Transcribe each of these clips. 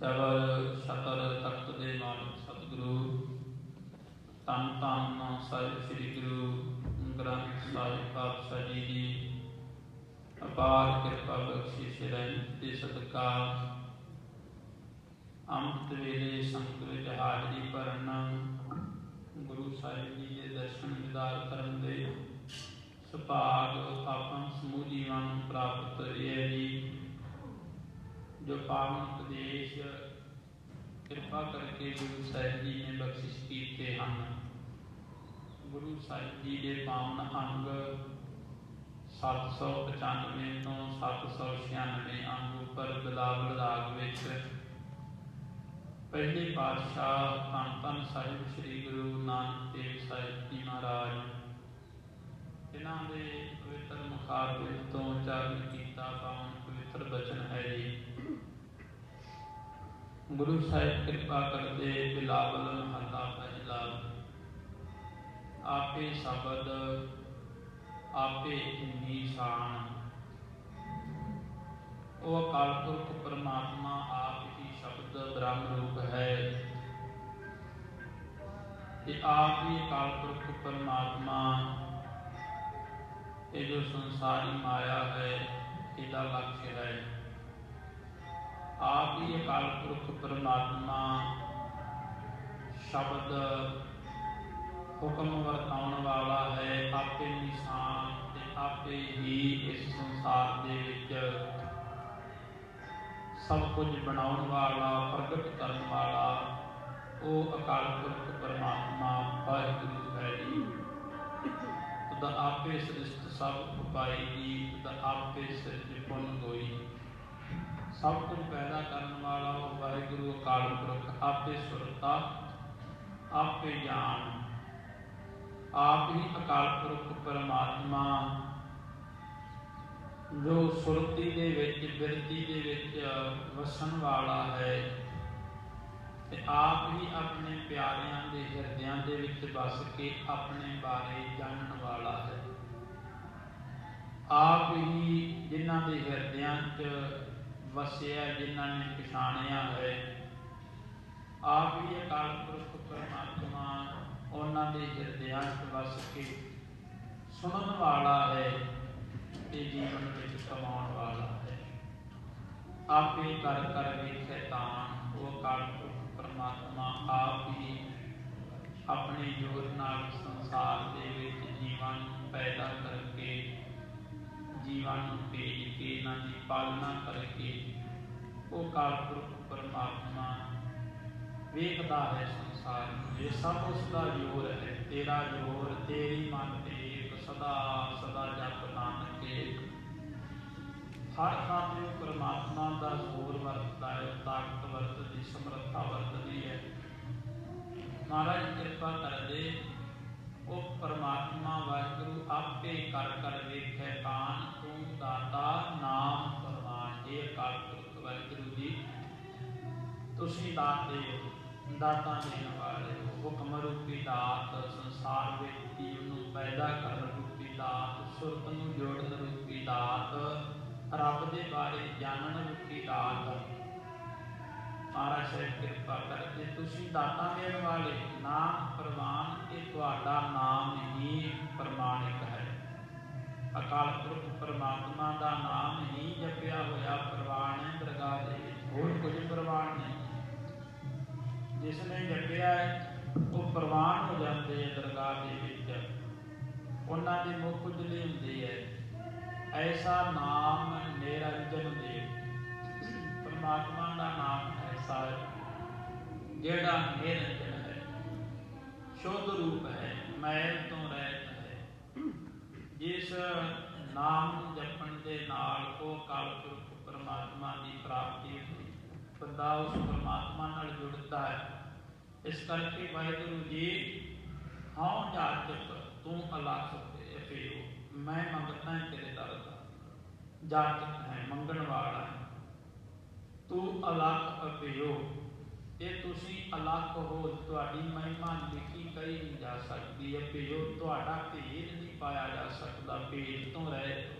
ਚਵਰ ਸ਼ਤਰ ਤਖਤ ਦੇ ਮਾਲਕ ਸਤਿਗੁਰੂ। ਤਨ ਤਨ ਸਾਹਿਬ ਸ੍ਰੀ ਗੁਰੂ ਗ੍ਰੰਥ ਸਾਹਿਬ ਪਾਤਸ਼ਾਹ ਜੀ ਦੀ ਅਪਾਰ ਕਿਰਪਾ ਬਖਸ਼ਿਸ਼ ਰਹਿਮਤ ਦੇ ਸਦਕਾ। ਅੰਮ੍ਰਿਤ ਵੇਲੇ ਸੰਗਤ ਵਿੱਚ ਹਾਜ਼ਰੀ ਭਰਨ ਗੁਰੂ ਸਾਹਿਬ ਜੀ ਦੇ ਦਰਸ਼ਨ ਦਿਦਾਰ ਕਰਨ ਦੇ ਸੁਭਾਗ ਆਪਾਂ ਸਮੂਹ ਜੀਵਾਂ ਨੂੰ ਪ੍ਰਾਪਤ ਹੋਇਆ ਜੀ। ਪਾਵਨ ਉਪਦੇਸ਼ ਕਿਰਪਾ ਕਰਕੇ ਗੁਰੂ ਸਾਹਿਬ ਜੀ ਨੇ ਬਖਸ਼ਿਸ਼ ਕੀਤੇ ਹਨ। ਗੁਰੂ ਸਾਹਿਬ ਜੀ ਦੇ ਪਾਵਨ ਅੰਗ 795 ਤੋਂ 796 ਅੰਗ ਉੱਪਰ ਬਿਲਾਵਲ ਰਾਗ ਵਿੱਚ ਪਹਿਲੇ ਪਾਤਸ਼ਾਹ ਧੰਨ ਧੰਨ ਸਾਹਿਬ ਸ੍ਰੀ ਗੁਰੂ ਨਾਨਕ ਦੇਵ ਸਾਹਿਬ ਜੀ ਮਹਾਰਾਜ ਇਹਨਾਂ ਦੇ ਪਵਿੱਤਰ ਮੁਖਾਰਬਿੰਦ ਤੋਂ ਉਚਾਰਨ ਕੀਤਾ ਪਾਵਨ ਪਵਿੱਤਰ ਬਚਨ ਹੈ ਜੀ। ਗੁਰੂ ਸਾਹਿਬ ਕਿਰਪਾ ਕਰਦੇ ਬਿਲਾਵਲ ਮਹੱਲਾ ਪਹਿਲਾ ਆਪੇ ਸ਼ਬਦ, ਆਪੇ ਨਿਸ਼ਾਨ ਉਹ ਅਕਾਲ ਪੁਰਖ ਪਰਮਾਤਮਾ ਆਪ ਹੀ ਸ਼ਬਦ ਬ੍ਰਹਮ ਰੂਪ ਹੈ। ਤੇ ਆਪ ਹੀ ਅਕਾਲ ਪੁਰਖ ਪਰਮਾਤਮਾ, ਇਹ ਜੋ ਸੰਸਾਰੀ ਮਾਇਆ ਹੈ, ਇਹਦਾ ਲਕਸ਼ ਹੈ। ਆਪ ਹੀ ਅਕਾਲ ਪੁਰਖ ਪਰਮਾਤਮਾ ਸ਼ਬਦ ਹੁਕਮ ਵਰਤਾਉਣ ਵਾਲਾ ਹੈ, ਆਪੇ ਨਿਸ਼ਾਨ ਤੇ ਆਪੇ ਹੀ ਇਸ ਸੰਸਾਰ ਦੇ ਵਿੱਚ ਸਭ ਕੁਝ ਬਣਾਉਣ ਵਾਲਾ, ਪ੍ਰਗਟ ਕਰਨ ਵਾਲਾ ਉਹ ਅਕਾਲ ਪੁਰਖ ਪਰਮਾਤਮਾ ਵਾਹਿਗੁਰੂ ਹੈ ਜੀ। ਤਦ ਆਪੇ ਸ੍ਰਿਸ਼ਟ ਸਭ ਉਪਾਈ ਜੀ ਤਦ ਆਪੇ ਸਿਰਜ ਪੁਨ ਹੋਈ। ਸਭ ਕੁਝ ਪੈਦਾ ਕਰਨ ਵਾਲਾ ਉਹ ਵਾਹਿਗੁਰੂ ਅਕਾਲ ਪੁਰਖ, ਆਪੇ ਸੁਰਤਾ, ਆਪੇ ਜਾਣ ਆਪ ਹੀ ਅਕਾਲ ਪੁਰਖ ਪਰਮਾਤਮਾ। ਜੋ ਸੁਰਤੀ ਦੇ ਵਿੱਚ, ਬਿਰਤੀ ਦੇ ਵਿੱਚ ਵਸਣ ਵਾਲਾ ਹੈ, ਤੇ ਆਪ ਹੀ ਆਪਣੇ ਪਿਆਰਿਆਂ ਦੇ ਹਿਰਦਿਆਂ ਦੇ ਵਿੱਚ ਵਸ ਕੇ ਆਪਣੇ ਬਾਰੇ ਜਾਣਨ ਵਾਲਾ ਹੈ। ਆਪ ਹੀ ਜਿਨ੍ਹਾਂ ਦੇ ਹਿਰਦਿਆਂ 'ਚ ਵਸਿਆ ਜਿਨ੍ਹਾਂ ਨੇ ਪਛਾਣਿਆ ਹੈ ਆਪ ਹੀ ਅਕਾਲ ਪੁਰਖ ਪਰਮਾਤਮਾ ਉਹਨਾਂ ਦੇ ਹਿਰਦਿਆਂ 'ਚ ਵਸ ਕੇ ਸੁਣਨ ਵਾਲਾ ਹੈ ਤੇ ਜੀਵਨ ਵਿੱਚ ਕਮਾਉਣ ਵਾਲਾ ਹੈ। ਆਪੇ ਕਰ ਕਰ ਵੇਖੇ ਤਾਂ ਉਹ ਅਕਾਲ ਪੁਰਖ ਪਰਮਾਤਮਾ ਆਪ ਹੀ ਆਪਣੇ ਜੋਰ ਨਾਲ ਸੰਸਾਰ ਦੇ ਵਿੱਚ ਜੀਵਨ ਪੈਦਾ ਕਰਕੇ ਜੀਵਾਂ ਨੂੰ ਭੇਜ ਕੇ ਇਹਨਾਂ ਦੀ ਪਾਲਣਾ ਕਰਕੇ ਉਹ ਕਾਲਪੁਰਖ ਪਰਮਾਤਮਾ ਵੇਖਦਾ ਹੈ ਸੰਸਾਰ ਨੂੰ। ਇਹ ਸਭ ਉਸ ਦਾ ਜੋਰ ਹੈ, ਤੇਰਾ ਜੋਰ, ਤੇਰੀ ਮਨ ਏਕ, ਸਦਾ ਸਦਾ ਜਪ ਨਾਨਕ ਏਕ। ਹਰ ਥਾਂ ਤੇ ਪਰਮਾਤਮਾ ਦਾ ਜ਼ੋਰ ਵਰਤਦਾ ਹੈ ਤਾਕਤ ਵਰਤਦੀ, ਸਮਰੱਥਾ ਵਰਤਦੀ ਹੈ। ਮਹਾਰਾਜ ਕਿਰਪਾ ਕਰਦੇ ਉਹ ਪਰਮਾਤਮਾ ਵਾਹਿਗੁਰੂ ਆਪੇ ਕਰ ਕਰ ਵੇਖੇ ਕਾਨ ਤੂੰ ਦਾਤਾ ਨਾਮ ਪਰਮਾਨ ਇਹ ਅਕਾਲ ਪੁਰਖ ਵਾਹਿਗੁਰੂ ਜੀ। ਤੁਸੀਂ ਦਾਤੇ ਹੋ, ਦਾਤਾ ਦੇਣ ਵਾਲੇ ਹੋ। ਹੁਕਮ ਰੂਪੀ ਦਾਤ, ਸੰਸਾਰ ਵਿੱਚ ਜੀਵ ਨੂੰ ਪੈਦਾ ਕਰਨ ਰੂਪੀ ਦਾਤ, ਸੁਰਤ ਨੂੰ ਜੋੜਨ ਰੂਪੀ ਦਾਤ, ਰੱਬ ਦੇ ਬਾਰੇ ਜਾਣਨ ਰੂਪੀ ਦਾਤ। ਮਹਾਰਾਜ ਸਾਹਿਬ ਕਿਰਪਾ ਕਰਕੇ ਤੁਸੀਂ ਦਾਤਾ ਦੇਣ ਵਾਲੇ ਨਾਮ ਪ੍ਰਮਾਣ ਇਹ ਤੁਹਾਡਾ ਨਾਮ ਹੀ ਪ੍ਰਮਾਣਿਕ ਹੈ। ਅਕਾਲ ਪੁਰਖ ਪਰਮਾਤਮਾ ਦਾ ਨਾਮ ਹੀ ਜਪਿਆ ਹੋਇਆ ਪ੍ਰਵਾਨ ਹੈ, ਦਰਗਾਹ ਦੇ ਹੋਰ ਕੁਝ ਪ੍ਰਵਾਨ ਨਹੀਂ। ਜਿਸ ਨੇ ਜਪਿਆ ਉਹ ਪ੍ਰਵਾਨ ਹੋ ਜਾਂਦੇ ਹੈ ਦਰਗਾਹ ਦੇ ਵਿੱਚ। ਉਹਨਾਂ ਦੇ ਮੁਖ ਉਜਲੇ ਹੁੰਦੇ ਹੈ। ਐਸਾ ਨਾਮ ਨਿਰੰਜਨ ਦੇ ਪਰਮਾਤਮਾ ਦਾ ਨਾਮ ਐਸਾ ਜਿਹੜਾ ਨਿਰੰਜਨ ਹੈ, ਸ਼ੁੱਧ ਰੂਪ ਹੈ ਮੈਲ ਤੋਂ ਰਹਿਤ ਹੈ। ਜਿਸ ਨਾਮ ਜਪਣ ਦੇ ਨਾਲ ਉਹ ਕਾਲਪੁਰਖ ਪਰਮਾਤਮਾ ਦੀ ਪ੍ਰਾਪਤੀ ਹੁੰਦੀ ਬੰਦਾ ਉਸ ਪਰਮਾਤਮਾ ਨਾਲ ਜੁੜਦਾ ਹੈ। ਇਸ ਕਰਕੇ ਵਾਹਿਗੁਰੂ ਜੀ, ਹਉ ਜਾਚਕ ਤੂੰ ਅਲੱਖ ਪਿਓ ਮੈਂ ਮੰਗਤਾ ਹੈ ਤੇਰੇ ਦਰ ਦਾ। ਜਾਚਕ ਹੈ, ਮੰਗਣ ਵਾਲਾ ਹੈ। ਤੂੰ ਅਲੱਖ ਅਪਿਓ ਇਹ ਤੁਸੀਂ ਅਲੱਖ ਹੋ, ਤੁਹਾਡੀ ਮਹਿਮਾ ਲਿਖੀ ਕਹੀ ਨਹੀਂ ਜਾ ਸਕਦੀ ਹੈ। ਪਿਓ ਤੁਹਾਡਾ ਭੇਦ ਨਹੀਂ ਪਾਇਆ ਜਾ ਸਕਦਾ ਭੇਦ ਤੋਂ ਰਹਿਤ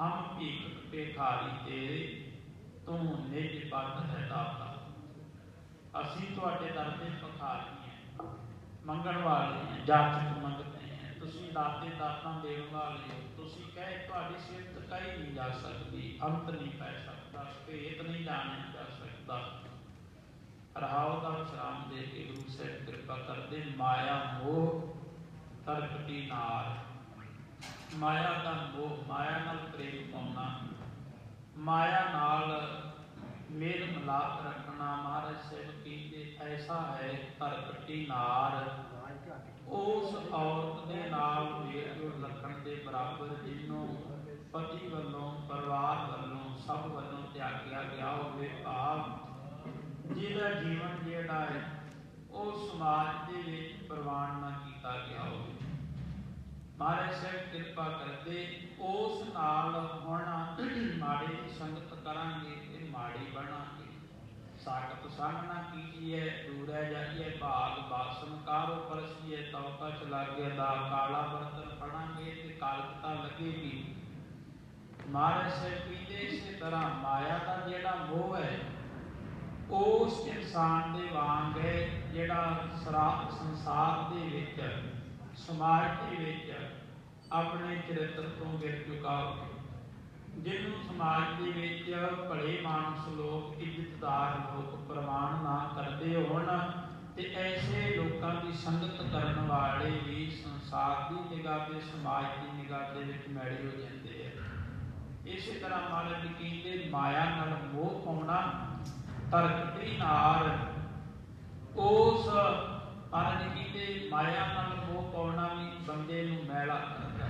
ਹਮ ਭੀਖ ਭੇਖਾਰੀ ਤੇਰੇ, ਤੂੰ ਨਿਜ ਪਦ ਹੈ ਦਾਤਾ। ਅਸੀਂ ਤੁਹਾਡੇ ਦਰ ਤੇ ਭਿਖਾਰੀ ਹਾਂ, ਮੰਗਣ ਵਾਲੇ ਹਾਂ ਮੰਗਦੇ ਹਾਂ। ਤੁਸੀਂ ਦਾਤੇ ਦਾਤਾਂ ਦੇਣ ਵਾਲੇ ਤੁਸੀਂ ਕਹੇ, ਤੁਹਾਡੀ ਸਿਫਤ ਕਹੀ ਨਹੀਂ ਜਾ ਸਕਦੀ, ਅੰਤ ਨਹੀਂ ਪੈ ਸਕਦਾ। ਭੇਤ ਨਹੀਂ ਜਾਣਿਆ ਜਾ ਸਕਦਾ ਰਹਾਉ ਦਾ ਵਿਸ਼ਰਾਮ ਦੇ ਕੇ ਗੁਰੂ ਸਾਹਿਬ ਕਿਰਪਾ ਕਰਦੇ ਮਾਇਆ ਮੋਹ ਤਰਕਟੀ ਨਾਲ ਮਾਇਆ ਦਾ ਮੋਹ ਮਾਇਆ ਨਾਲ ਪ੍ਰੇਮ ਪਾਉਣਾ ਮਾਇਆ ਨਾਲ ਮੇਲ ਮਿਲਾਪ ਰੱਖਣਾ ਮਹਾਰਾਜ ਸਾਹਿਬ ਕਹਿੰਦੇ ਐਸਾ ਹੈ ਤਰਕਟੀ ਨਾਰ ਉਸ ਔਰਤ ਦੇ ਨਾਲ ਮੇਲ ਰੱਖਣ ਦੇ ਬਰਾਬਰ ਜਿਹਨੂੰ ਪਤੀ ਵੱਲੋਂ, ਪਰਿਵਾਰ ਵੱਲੋਂ, ਸਭ ਵੱਲੋਂ ਤਿਆਗਿਆ ਗਿਆ ਹੋਵੇ ਭਾਵ ਜਿਹਦਾ ਜੀਵਨ ਜਿਹੜਾ ਹੈ, ਉਹ ਸਮਾਜ ਦੇ ਵਿੱਚ ਪ੍ਰਵਾਨ ਨਾ ਕੀਤਾ ਗਿਆ ਹੋਵੇ। ਮਹਾਰਾਜ ਸਾਹਿਬ ਕਿਰਪਾ ਕਰਦੇ ਉਸ ਨਾਲ ਹੁਣ ਮਾੜੀ ਦੀ ਸੰਗਤ ਕਰਾਂਗੇ ਤੇ ਮਾੜੀ ਬਣਾਂਗੇ। ਸਾਖਤ ਸੰਗ ਨਾ ਕੀਜੀਏ, ਦੂਰੈ ਜਾਈਏ, ਭਾਗ ਬਾਸਨ ਕਾਰੋ ਪਰਸੀਏ ਤੌਕਾ ਚਲਾ ਗਿਆ ਦਾ ਕਾਲਾ ਬਰਤਨ ਪੜਾਂਗੇ ਤੇ ਕਾਲਕਤਾ ਲੱਗੇਗੀ ਮਹਾਰਾਜ ਸਾਹਿਬ ਇਸੇ ਤਰ੍ਹਾਂ ਮਾਇਆ ਦਾ ਜਿਹੜਾ ਮੋਹ ਹੈ, ਉਸ ਇਨਸਾਨ ਦੇ ਵਾਂਗ ਹੈ, ਜਿਹੜਾ ਸਰਾ- ਸੰਸਾਰ ਦੇ ਵਿੱਚ, ਸਮਾਜ ਦੇ ਵਿੱਚ ਆਪਣੇ ਚਰਿੱਤਰ ਤੋਂ ਗਿਰ ਚੁੱਕਾ ਜਿਹਨੂੰ ਸਮਾਜ ਦੇ ਵਿੱਚ ਭਲੇ ਮਾਨਸ ਲੋਕ ਇੱਜ਼ਤਦਾਰ ਲੋਕ ਪ੍ਰਵਾਨ ਨਾ ਕਰਦੇ ਹੋਣ ਤੇ ਐਸੇ ਲੋਕਾਂ ਦੀ ਸੰਗਤ ਕਰਨ ਵਾਲੇ ਵੀ ਸੰਸਾਰ ਦੀ ਨਿਗਾਹ ਤੇ, ਸਮਾਜ ਦੀ ਨਿਗਾਹ ਦੇ ਵਿੱਚ ਮੈੜੇ ਹੋ ਜਾਂਦੇ। ਇਸੇ ਤਰ੍ਹਾਂ ਮਹਾਰਾਜ ਜੀ ਕਹਿੰਦੇ, ਮਾਇਆ ਨਾਲ ਮੋਹ ਪਾਉਣਾ ਤਰਕਤੀ ਨਾਲ ਉਸ ਮਹਾਰਾਜ ਜੀ ਕਹਿੰਦੇ, ਮਾਇਆ ਨਾਲ ਮੋਹ ਪਾਉਣਾ ਵੀ ਬੰਦੇ ਨੂੰ ਮੈਲਾ ਕਰਦਾ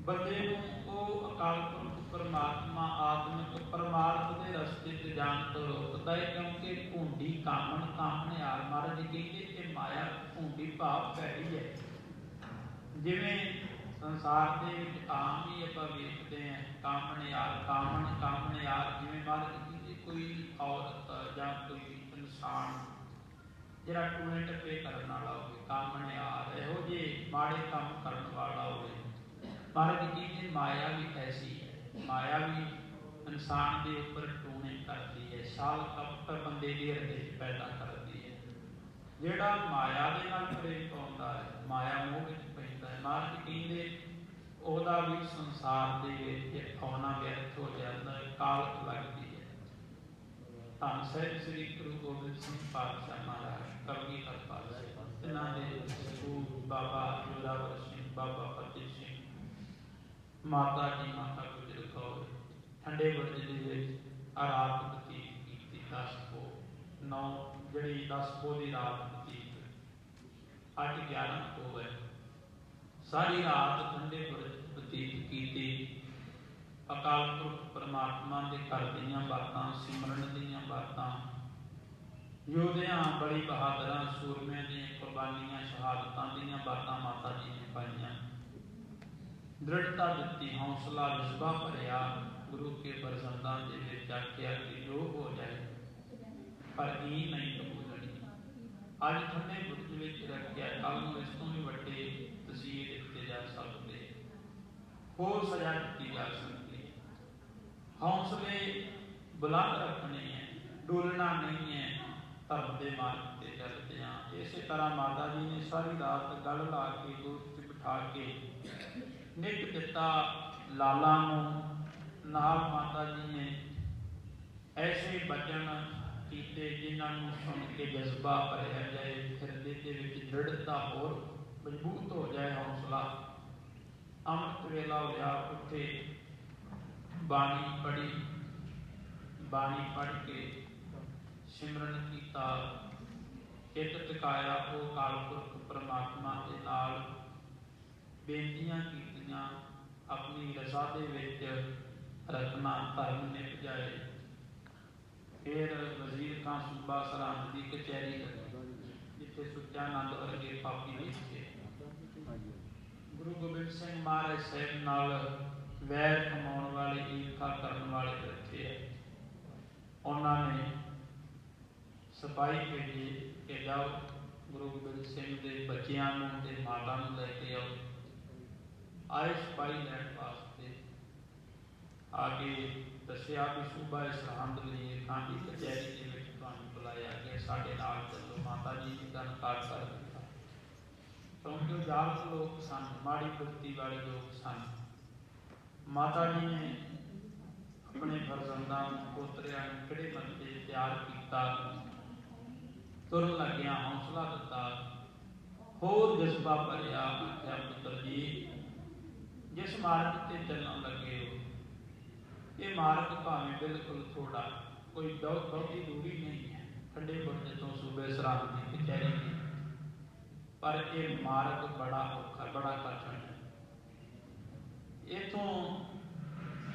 ਬੰਦੇ ਨੂੰ ਉਹ ਅਕਾਲ ਪੁਰਖ ਪਰਮਾਤਮਾ, ਆਤਮਿਕ ਪਰਮਾਰਥ ਦੇ ਰਸਤੇ ਤੇ ਜਾਣ ਤੋਂ ਰੋਕਦਾ ਹੈ, ਕਿਉਂਕਿ ਭੁੰਡੀ ਕਾਮਣ ਕਾਮਣਿਆਰ ਮਹਾਰਾਜ ਜੀ ਕਹਿੰਦੇ ਕਿ ਮਾਇਆ ਭੁੰਡੀ ਭਾਵ ਭੈੜੀ ਹੈ। ਜਿਵੇਂ ਸੰਸਾਰ ਦੇ ਵਿੱਚ ਆਮ ਹੀ ਆਪਾਂ ਵੇਖਦੇ ਹਾਂ ਕਾਮਣਿਆਰ ਕਾਮਣ ਕਾਮਣਿਆਰ ਜਿਵੇਂ ਮਹਾਰਾਜ ਜੀ ਕੋਈ ਔਰਤ ਜਾਂ ਕੋਈ ਇਨਸਾਨ ਜਿਹੜਾ ਟੂਣੇ ਟੱਪੇ ਕਰਨ ਵਾਲਾ ਹੋਵੇ ਕਾਮਣਿਆਰ ਇਹੋ ਜਿਹੇ ਮਾੜੇ ਕੰਮ ਕਰਨ ਵਾਲਾ ਹੋਵੇ ਮਹਾਰਾਜ ਜੀ ਮਾਇਆ ਵੀ ਐਸੀ ਹੈ, ਮਾਇਆ ਵੀ ਇਨਸਾਨ ਦੇ ਉੱਪਰ ਟੂਣੇ ਕਰਦੀ ਹੈ, ਸਾਲ ਕਪਟ ਬੰਦੇ ਦੀ ਹਿਰਦੇ ਪੈਦਾ ਕਰਦੀ ਹੈ। ਜਿਹੜਾ ਮਾਇਆ ਦੇ ਨਾਲ ਪ੍ਰੇਮ ਪਾਉਂਦਾ ਹੈ, ਮਾਇਆ ਮੋਹ ਵਿੱਚ ਪੈਂਦਾ ਹੈ ਮਹਾਰਾਜ ਜੀ ਕਹਿੰਦੇ, ਉਹਦਾ ਵੀ ਸੰਸਾਰ ਦੇ ਵਿੱਚ ਆਉਣਾ ਵਿਅਰਥ ਹੋ ਜਾਂਦਾ ਹੈ ਕਾਲਕ ਲੱਗਦੀ ਹੈ। ਧੰਨ ਸਾਹਿਬ ਸ੍ਰੀ ਗੁਰੂ ਗੋਬਿੰਦ ਸਿੰਘ ਪਾਤਸ਼ਾਹ ਮਹਾਰਾਜ, ਕਵੀ ਕਰਪਾਲ ਸਾਹਿਬ ਇਹਨਾਂ ਦੇ ਗੁਰੂ ਬਾਬਾ ਜੋਰਾਵਰ ਸਿੰਘ, ਬਾਬਾ ਫਤਿਹ ਸਿੰਘ, ਮਾਤਾ ਜੀ, ਮਾਤਾ ਗੁਜਰ ਕੌਰ, ਠੰਡੇ ਬੁਰਜ ਦੇ ਵਿੱਚ ਆ ਰਾਤ ਬਤੀਤ ਕੀਤੀ 10 ਕੋ 9 ਜਿਹੜੀ 10 ਕੋ ਦੀ ਰਾਤ ਬਤੀਤ, ਅੱਜ 11 ਕੋ ਹੈ। ਸਾਰੀ ਰਾਤ ਠੰਡੇ ਬਤੀਤ ਕੀਤੀ। ਅਕਾਲ ਪੁਰਖ ਪਰਮਾਤਮਾ ਦੇ ਘਰ ਦੀਆਂ ਬਾਤਾਂ, ਸਿਮਰਨ ਦੀਆਂ ਬਾਤਾਂ। ਯੋਧਿਆਂ, ਬੜੀ ਬਹਾਦਰਾਂ, ਸੂਰਮਿਆਂ ਦੀਆਂ ਕੁਰਬਾਨੀਆਂ, ਸ਼ਹਾਦਤਾਂ ਦੀਆਂ ਬਾਤਾਂ ਮਾਤਾ ਜੀ ਨੇ ਪਾਈਆਂ। ਦ੍ਰਿੜਤਾ ਦਿੱਤੀ, ਹੌਸਲਾ ਜਜ਼ਬਾ ਭਰਿਆ, ਗੁਰੂ ਕੇ ਬਰਜ਼ੰਦਾਂ ਦੇ ਵਿੱਚ ਆਖਿਆ ਕਿ ਜੋ ਹੋ ਜਾਏ, ਪਰ ਇਹ ਨਹੀਂ ਕਬੂਲਣੀ। ਅੱਜ ਠੰਡੇ ਬੁੱਧ ਵਿੱਚ ਰੱਖਿਆ ਕੱਲ ਨੂੰ ਇਸ ਤੋਂ ਵੀ ਵੱਡੇ ਤਸੀਹੇ ਦਿੱਤੇ ਜਾ ਸਕਦੇ ਹੋਰ ਸਜ਼ਾ ਦਿੱਤੀ ਜਾ ਸਕਦੀ ਹੈ। ਹੌਸਲੇ ਬੁਲੰਦ ਰੱਖਣੇ ਹੈ, ਡੋਲਣਾ ਨਹੀਂ ਹੈ, ਧਰਮ ਦੇ ਮਾਰਗ ਤੇ ਚੱਲਦੇ ਆ ਇਸੇ ਤਰ੍ਹਾਂ ਮਾਤਾ ਜੀ ਨੇ ਸਾਰੀ ਰਾਤ ਗੱਲ ਲਾ ਕੇ, ਗੋਦ 'ਚ ਬਿਠਾ ਕੇ ਨਿੱਕ ਦਿੱਤਾ ਲਾਲਾ ਨੂੰ। ਨਾਲ ਮਾਤਾ ਜੀ ਨੇ ਐਸੇ ਬਚਨ ਕੀਤੇ ਜਿਨ੍ਹਾਂ ਨੂੰ ਸੁਣ ਕੇ ਜਜ਼ਬਾ ਭਰਿਆ ਜਾਏ, ਹਿਰਦੇ ਦੇ ਵਿੱਚ ਦ੍ਰਿੜਤਾ ਹੋਰ ਮਜ਼ਬੂਤ ਹੋ ਜਾਏ ਹੌਸਲਾ ਅੰਮ੍ਰਿਤ ਵੇਲਾ ਹੋਇਆ ਉੱਥੇ ਬਾਣੀ ਪੜੀ ਬਾਣੀ ਪੜ ਕੇ ਸਿਮਰਨ ਕੀਤਾ। ਚਿੱਤ ਟਿਕਾਇਆ ਉਹ ਕਾਲਪੁਰਖ ਪ੍ਰਮਾਤਮਾ ਦੇ ਨਾਲ ਬੇਨਤੀਆਂ ਕੀਤੀਆਂ, ਆਪਣੀ ਰਜ਼ਾ ਦੇ ਵਿੱਚ ਰਖਣਾ ਧਰਮ ਨਿਭ ਜਾਏ। ਫਿਰ ਵਜ਼ੀਰ ਖਾਂ ਸੂਬਾ ਸਰਹੰਦ ਦੀ ਕਚਹਿਰੀ ਜਿੱਥੇ ਸੁੱਚਾ ਆਨੰਦ ਅਰਗੇ ਪਾਪੀ ਲਿਖੇ ਗੁਰੂ ਗੋਬਿੰਦ ਸਿੰਘ ਮਹਾਰਾਜ ਸਾਹਿਬ ਨਾਲ ਵੈਰ ਕਮਾਉਣ ਵਾਲੇ ਈਰਖਾ ਕਰਨ ਵਾਲੇ ਰੱਖੇ ਆ। ਉਹਨਾਂ ਨੇ ਸਿਪਾਹੀ ਭੇਜੇ ਕਿ ਜਾਓ, ਗੁਰੂ ਗੋਬਿੰਦ ਸਿੰਘ ਦੇ ਬੱਚਿਆਂ ਨੂੰ ਤੇ ਮਾਤਾ ਨੂੰ ਲੈ ਕੇ ਆਓ। ਆਏ ਸਿਪਾਹੀ ਲੈਣ ਵਾਸਤੇ ਆ ਕੇ ਦੱਸਿਆ ਵੀ ਸੂਬਾ ਸਰਹੰਦ ਲਈ ਕਾਂਡੀ ਕਚਹਿਰੀ ਦੇ ਵਿੱਚ ਤੁਹਾਨੂੰ ਬੁਲਾਇਆ ਗਿਆ। ਸਾਡੇ ਨਾਲ ਚੱਲੋ, ਮਾਤਾ ਜੀ ਦੀ ਗੱਲ ਕਾਰ ਕਰ ਦਿੱਤਾ ਕਿਉਂਕਿ ਉਹ ਜਾਤ ਲੋਕ ਸਨ ਮਾੜੀ ਪ੍ਰਗਤੀ ਵਾਲੇ ਲੋਕ ਸਨ ਮਾਤਾ ਜੀ ਨੇ ਆਪਣੇ ਫਰਜ਼ੰਦਾਂ ਨੂੰ ਪੋਤਰਿਆਂ ਨੂੰ ਕਿਹੜੇ ਮੰਤੇ ਤਿਆਰ ਕੀਤਾ? ਤੁਰਨ ਲੱਗਿਆ ਹੌਸਲਾ ਦਿੱਤਾ। ਹੋਰ ਜਜ਼ਬਾ ਭਰਿਆ, ਆਖਿਆ, ਪੁੱਤਰ ਜੀ, ਜਿਸ ਮਾਰਗ ਤੇ ਚੱਲਣ ਲੱਗੇ ਹੋ, ਇਹ ਮਾਰਗ ਭਾਵੇਂ ਬਿਲਕੁਲ ਥੋੜਾ ਕੋਈ ਬਹੁਤ ਬਹੁਤੀ ਦੂਰੀ ਨਹੀਂ ਹੈ। ਠੰਡੇ ਬੁਰਜ ਤੋਂ ਸੂਬੇ ਸਰਾਬ ਦੀ ਕਚਹਿਰੀ ਦੀ ਪਰ ਇਹ ਮਾਰਗ ਬੜਾ ਔਖਾ, ਬੜਾ ਕਠਿਨ ਹੈ। ਇਥੋਂ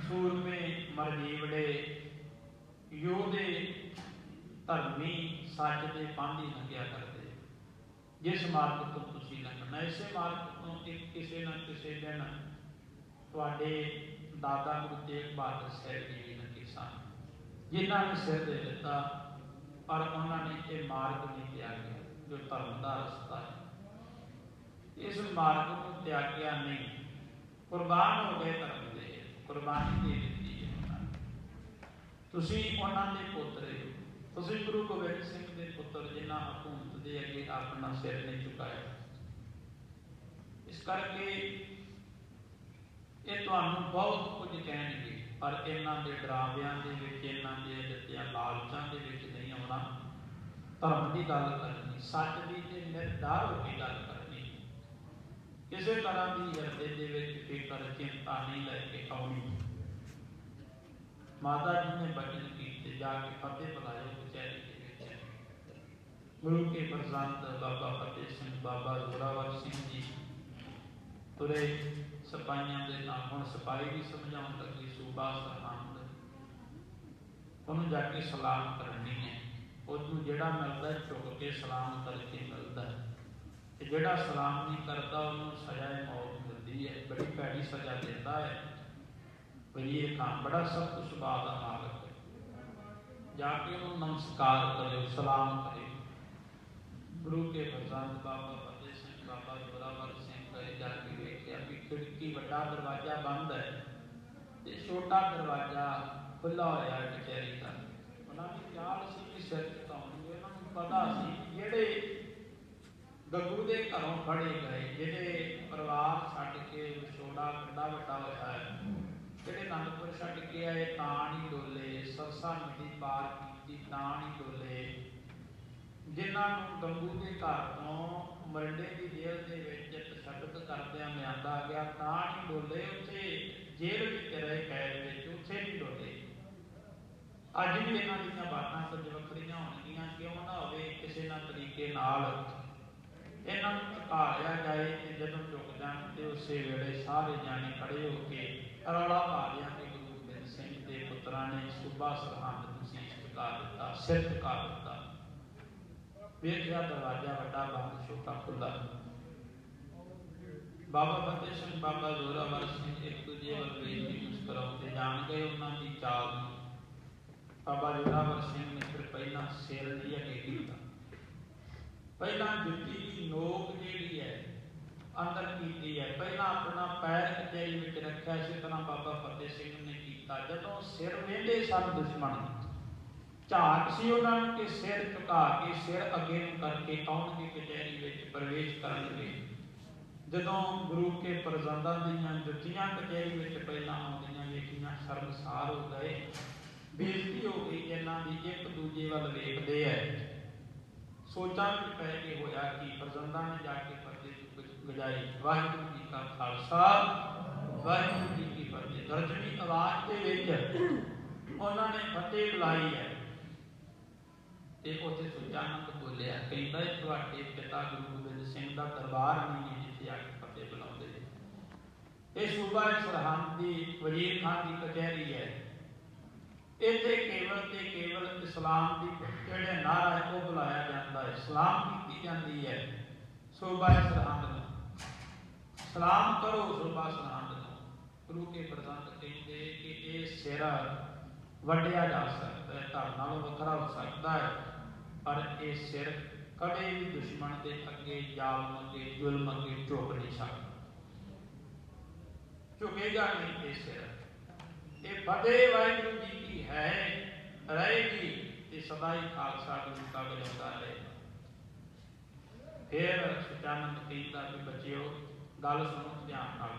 ਸੂਰਮੇ, ਮਰਜੀਵੜੇ, ਯੋਧੇ ਧਰਮੀ ਸੱਚ ਦੇ ਪਾਂਧੀ ਲੰਘਿਆ ਕਰਦੇ। ਜਿਸ ਮਾਰਗ ਤੋਂ ਤੁਸੀਂ ਲੰਘਣਾ, ਇਸੇ ਮਾਰਗ ਤੋਂ ਕਿਸੇ ਨਾ ਕਿਸੇ ਦਿਨ ਤੁਹਾਡੇ ਦਾਦਾ ਗੁਰੂ ਤੇਗ ਬਹਾਦਰ ਸਾਹਿਬ ਜੀ ਵੀ ਲੰਘੇ ਸਨ। ਜਿਨ੍ਹਾਂ ਨੇ ਸਿਰ ਦੇ ਦਿੱਤਾ, ਪਰ ਉਹਨਾਂ ਨੇ ਇਹ ਮਾਰਗ ਨਹੀਂ ਤਿਆਗਿਆ ਜੋ ਧਰਮ ਦਾ ਰਸਤਾ ਹੈ। ਇਸ ਮਾਰਗ ਨੂੰ ਤਿਆਗਿਆ ਨਹੀਂ। ਕੁਰਬਾਨ ਹੋ ਗਏ ਧਰਮ ਦੇ ਕੁਰਬਾਨੀ ਦੇ ਦਿੱਤੀ ਹੈ ਉਹਨਾਂ ਤੁਸੀਂ ਉਹਨਾਂ ਦੇ ਪੁੱਤਰ ਹੋ। ਤੁਸੀਂ ਗੁਰੂ ਗੋਬਿੰਦ ਸਿੰਘ ਦੇ ਪੁੱਤਰ, ਜਿਨ੍ਹਾਂ ਹਕੂਮਤ ਦੇ ਅੱਗੇ ਆਪਣਾ ਸਿਰ ਨਹੀਂ ਝੁਕਾਇਆ ਇਸ ਕਰਕੇ ਇਹ ਤੁਹਾਨੂੰ ਬਹੁਤ ਕੁਝ ਕਹਿਣਗੇ, ਪਰ ਇਹਨਾਂ ਦੇ ਡਰਾਵਿਆਂ ਦੇ ਵਿੱਚ, ਇਹਨਾਂ ਦੇ ਦਿੱਤਿਆਂ ਲਾਲਚਾਂ ਦੇ ਵਿੱਚ ਨਹੀਂ ਆਉਣਾ। ਧਰਮ ਦੀ ਗੱਲ ਕਰਨੀ, ਸੱਚ ਦੀ ਤੇ ਨਿਰਧਾਰ ਹੋ ਕੇ ਗੱਲ ਕਿਸੇ ਤਰ੍ਹਾਂ ਦੀ ਹਿਰਦੇ ਦੇ ਵਿੱਚ ਫਿਕਰ ਚਿੰਤਾ ਨਹੀਂ ਲੈ ਕੇ ਆਉਣੀ। ਮਾਤਾ ਜੀ ਨੇ ਬਚਨ ਕੀਤੇ, ਜਾ ਕੇ ਫਤਿਹ ਬੁਲਾਇਓ ਕਚਹਿਰੀ ਦੇ ਵਿੱਚ। ਗੁਰੂ ਕੇ ਪ੍ਰਸੰਤ ਬਾਬਾ ਫਤਿਹ ਸਿੰਘ, ਬਾਬਾ ਜ਼ੋਰਾਵਰ ਸਿੰਘ ਜੀ। ਤੁਰੇ ਸਿਪਾਹੀਆਂ ਦੇ ਨਾਲ, ਹੁਣ ਸਿਪਾਹੀ ਵੀ ਸਮਝਾਉਣ ਲੱਗੇ, ਸੂਬਾ ਸਰਹੰਦ। ਉਹਨੂੰ ਜਾ ਕੇ ਸਲਾਮ ਕਰਨੀ ਹੈ। ਉਹਨੂੰ ਜਿਹੜਾ ਮਿਲਦਾ ਝੁਕ ਕੇ ਸਲਾਮ ਕਰਕੇ ਮਿਲਦਾ ਹੈ। ਤੇ ਜਿਹੜਾ ਸਲਾਮ ਨਹੀਂ ਕਰਦਾ, ਉਹਨੂੰ ਸਜ਼ਾ ਮੌਤ ਮਿਲਦੀ ਹੈ। ਬੜੀ ਭੈੜੀ ਸਜ਼ਾ ਦਿੰਦਾ ਹੈ। ਵਜ਼ੀਰ ਖਾਨ ਬੜਾ ਸਖਤ ਸੁਭਾਅ ਦਾ ਮਾਲਕ ਹੈ। ਜਾ ਕੇ ਉਹਨੂੰ ਨਮਸਕਾਰ ਕਰਿਓ ਸਲਾਮ ਕਰਿਓ ਗੁਰੂ ਕੇ ਫਰਜ਼ੰਦ ਬਾਬਾ ਫਤਿਹ ਸਿੰਘ, ਬਾਬਾ ਜੋਰਾਵਰ ਸਿੰਘ ਕਰੇ ਜਾ ਕੇ ਵੇਖਿਆ ਵੀ ਖਿੜਕੀ ਵੱਡਾ ਦਰਵਾਜ਼ਾ ਬੰਦ ਹੈ ਤੇ ਛੋਟਾ ਦਰਵਾਜ਼ਾ ਖੁੱਲਾ ਹੋਇਆ ਕਚਹਿਰੀ ਦਾ। ਉਹਨਾਂ ਦੀ ਚਾਲ ਸੀ ਕਿ ਸਿਰ ਝੁਕਾਉਣਗੇ ਉਹਨਾਂ ਨੂੰ ਪਤਾ ਸੀ ਜਿਹੜੇ ਗੱਗੂ ਦੇ ਘਰੋਂ ਫੜੇ ਗਏ, ਜਿਹੜੇ ਪਰਿਵਾਰ ਛੱਡ ਕੇ ਵਿਛੋੜਾ ਕਿੱਡਾ ਵੱਡਾ ਹੋਇਆ ਹੈ। ਜਿਹੜੇ ਅਨੰਦਪੁਰ ਛੱਡ ਕੇ ਆਏ, ਤਾਂ ਨਹੀਂ ਡੋਲੇ, ਸਰਸਾ ਨਦੀ ਪਾਰ ਕੀਤੀ, ਤਾਂ ਨਹੀਂ ਡੋਲੇ। ਜਿਨ੍ਹਾਂ ਨੂੰ ਗੰਗੂ ਦੇ ਘਰ ਤੋਂ ਮਰਡੇ ਦੀ ਜੇਲ੍ਹ ਦੇ ਵਿੱਚ ਤਸ਼ੱਦਦ ਕਰਦਿਆਂ ਲਿਆਂਦਾ ਗਿਆ, ਤਾਂ ਨਹੀਂ ਡੋਲੇ। ਉੱਥੇ ਜੇਲ੍ਹ ਵਿੱਚ ਰਹੇ ਕੈਦ ਵਿੱਚ, ਉੱਥੇ ਨਹੀਂ ਡੋਲੇ। ਅੱਜ ਵੀ ਇਹਨਾਂ ਦੀਆਂ ਬਾਤਾਂ ਕੁਝ ਵੱਖਰੀਆਂ ਹੋਣਗੀਆਂ, ਕਿਉਂ ਨਾ ਹੋਵੇ ਕਿਸੇ ਨਾ ਤਰੀਕੇ ਨਾਲ। ਇਹਨਾਂ ਨੂੰ ਝੁਕਾਇਆ ਜਾਏ ਤੇ ਜਦੋਂ ਝੁਕ ਜਾਣ ਤੇ ਉਸੇ ਵੇਲੇ ਸਾਰੇ ਜਾਣੇ ਖੜੇ ਹੋ ਕੇ ਰੌਲਾ ਪਾ ਲਿਆ ਕਿ ਗੁਰੂ ਗੋਬਿੰਦ ਸਿੰਘ ਦੇ ਪੁੱਤਰਾਂ ਨੇ ਸੂਬਾ ਸਰਹੰਦ ਨੂੰ ਸੀਸ ਝੁਕਾ ਦਿੱਤਾ ਸਿਰ ਝੁਕਾ ਦਿੱਤਾ। ਵੇਖਿਆ ਦਰਵਾਜ਼ਾ ਵੱਡਾ ਬੰਦ, ਛੋਟਾ ਖੁੱਲਾ ਬਾਬਾ ਫਤਿਹ ਸਿੰਘ, ਬਾਬਾ ਜ਼ੋਰਾਵਰ ਸਿੰਘ ਇੱਕ ਦੂਜੇ ਵੱਲ ਵੇਖ ਕੇ ਮੁਸਕਰਾਉਂਦੇ ਜਾਣ ਗਏ ਉਹਨਾਂ ਦੀ ਚਾਲ ਨੂੰ। ਬਾਬਾ ਜ਼ੋਰਾਵਰ ਸਿੰਘ ਨੇ ਫਿਰ ਪਹਿਲਾਂ ਸਿਰ ਦੀ ਅੱਗੇ ਕੀਤਾ। ਪਹਿਲਾਂ ਜੁੱਤੀ ਦੀ ਨੋਕ ਜਿਹੜੀ ਹੈ, ਅੰਦਰ ਕੀਤੀ ਹੈ। ਪਹਿਲਾਂ ਆਪਣਾ ਪੈਰ ਕਚਹਿਰੀ ਵਿੱਚ ਰੱਖਿਆ ਇਸੇ ਤਰ੍ਹਾਂ ਬਾਬਾ ਫਤਿਹ ਸਿੰਘ ਨੇ ਕੀਤਾ। ਜਦੋਂ ਸਿਰ ਵੇਂਦੇ ਸਨ ਦੁਸ਼ਮਣ, ਝਾਕ ਸੀ ਉਹਨਾਂ ਨੂੰ ਕਿ ਸਿਰ ਝੁਕਾ ਕੇ, ਸਿਰ ਅੱਗੇ ਨੂੰ ਕਰਕੇ ਆਉਣਗੇ ਕਚਹਿਰੀ ਵਿੱਚ ਪ੍ਰਵੇਸ਼ ਕਰਨਗੇ। ਜਦੋਂ ਗੁਰੂ ਕੇ ਪ੍ਰਜ਼ੰਦਾਂ ਦੀਆਂ ਜੁੱਤੀਆਂ ਕਚਹਿਰੀ ਵਿੱਚ ਪਹਿਲਾਂ ਆਉਂਦੀਆਂ ਵੇਖੀਆਂ, ਸ਼ਰਮਸਾਰ ਹੋ ਗਏ। ਬੇਇੱਜ਼ਤੀ ਹੋ ਗਈ ਇਹਨਾਂ ਦੀ ਇੱਕ ਦੂਜੇ ਵੱਲ ਵੇਖਦੇ ਐ ਸੋਚਾਂ ਵਿੱਚ ਪੈ ਕੇ ਹੋਇਆ ਕਿ ਪ੍ਰਜ਼ੰਦਾਂ ਨੇ ਜਾ ਕੇ ਫਤਿਹ ਗੁਜਾਰੀ ਵਾਹਿਗੁਰੂ ਜੀ ਕਾ ਖਾਲਸਾ ਵਾਹਿਗੁਰੂ ਜੀ ਕੀ ਫਤਿਹ ਦਰਜਨੀ ਆਵਾਜ਼ ਦੇ ਵਿੱਚ ਉਹਨਾਂ ਨੇ ਫਤਿਹ ਬੁਲਾਈ ਹੈ ਤੇ ਉੱਥੇ ਸੁਜਾਨੰਦ ਬੋਲਿਆ ਕਹਿੰਦਾ ਇਹ ਤੁਹਾਡੇ ਪਿਤਾ ਗੁਰੂ ਗੋਬਿੰਦ ਸਿੰਘ ਦਾ ਦਰਬਾਰ ਨਹੀਂ ਹੈ ਜਿੱਥੇ ਆ ਕੇ ਫਤਿਹ ਬੁਲਾਉਂਦੇ ਨੇ ਇਹ ਸੂਬਾ ਸਰਹੰਦ ਦੀ ਵਜ਼ੀਰ ਖਾਨ ਦੀ ਕਚਹਿਰੀ ਹੈ ਇੱਥੇ ਕੇਵਲ ਤੇ ਕੇਵਲ ਇਸਲਾਮ ਦੀ ਜਿਹੜੇ ਨਾਰਾ ਹੈ, ਉਹ ਬੁਲਾਇਆ ਜਾਂਦਾ ਹੈ। ਸਲਾਮ ਕੀਤੀ ਜਾਂਦੀ ਹੈ। ਸੂਬਾ ਸਰਹੰਦ ਸਲਾਮ ਕਰੋ ਸੂਬਾ ਸਰਹੰਦ ਗੁਰੂ ਕੇ ਪ੍ਰਸੰਤ ਕਹਿੰਦੇ ਕਿ ਇਹ ਸਿਰ ਵੱਡਿਆ ਜਾ ਸਕਦਾ ਹੈ ਧੜ ਨਾਲੋਂ ਵੱਖਰਾ ਹੋ ਸਕਦਾ ਹੈ। ਪਰ ਇਹ ਸਿਰ ਕਦੇ ਵੀ ਦੁਸ਼ਮਣ ਦੇ ਅੱਗੇ ਜ਼ਾਲਮ ਅੱਗੇ ਜ਼ੁਲਮ ਅੱਗੇ ਝੁਕ ਨਹੀਂ ਸਕਦਾ। ਝੁਕੇਗਾ ਨਹੀਂ ਇਹ ਸਿਰ। ਇਹ ਫਤਿਹ ਵਾਹਿਗੁਰੂ ਜੀ ਕੀ ਹੈ ਰਹੇਗੀ ਤੇ ਸਦਾ ਹੀ ਖਾਲਸਾ ਗੁਰੂ ਕਾ ਬਲੰਦਾ ਰਹੇਗਾ ਫਿਰ ਸੁਚਾਨੰਦ ਕਹਿੰਦਾ ਵੀ ਬੱਚਿਓ, ਗੱਲ ਸੁਣੋ ਧਿਆਨ ਨਾਲ।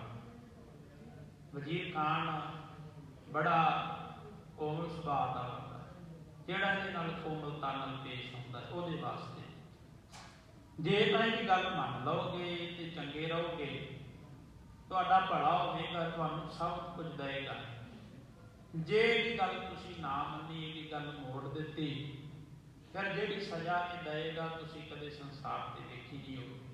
ਵਜ਼ੀਰ ਖਾਨ ਬੜਾ ਕੋਮਲ ਸੁਭਾਅ ਦਾ ਹੁੰਦਾ ਜਿਹੜਾ ਇਹਦੇ ਨਾਲ ਕੋਮਲਤਾ ਨਾਲ ਪੇਸ਼ ਹੁੰਦਾ ਉਹਦੇ ਵਾਸਤੇ। ਜੇ ਤਾਂ ਇਹ ਗੱਲ ਮੰਨ ਲਓਗੇ ਤੇ ਚੰਗੇ ਰਹੋਗੇ, ਤੁਹਾਡਾ ਭਲਾ ਹੋਵੇਗਾ, ਤੁਹਾਨੂੰ ਸਭ ਕੁਝ ਦੇਗਾ। ਜੇ ਇਹ ਗੱਲ ਤੁਸੀਂ ਨਾ ਮੰਨੀ ਇਹ ਗੱਲ ਮੋੜ ਦਿੱਤੀ, ਫਿਰ ਜਿਹੜੀ ਸਜ਼ਾ ਇਹ ਦੇਗਾ ਤੁਸੀਂ ਕਦੇ ਸੰਸਾਰ ਤੇ ਦੇਖੀ ਨਹੀਂ ਹੋਊਗੀ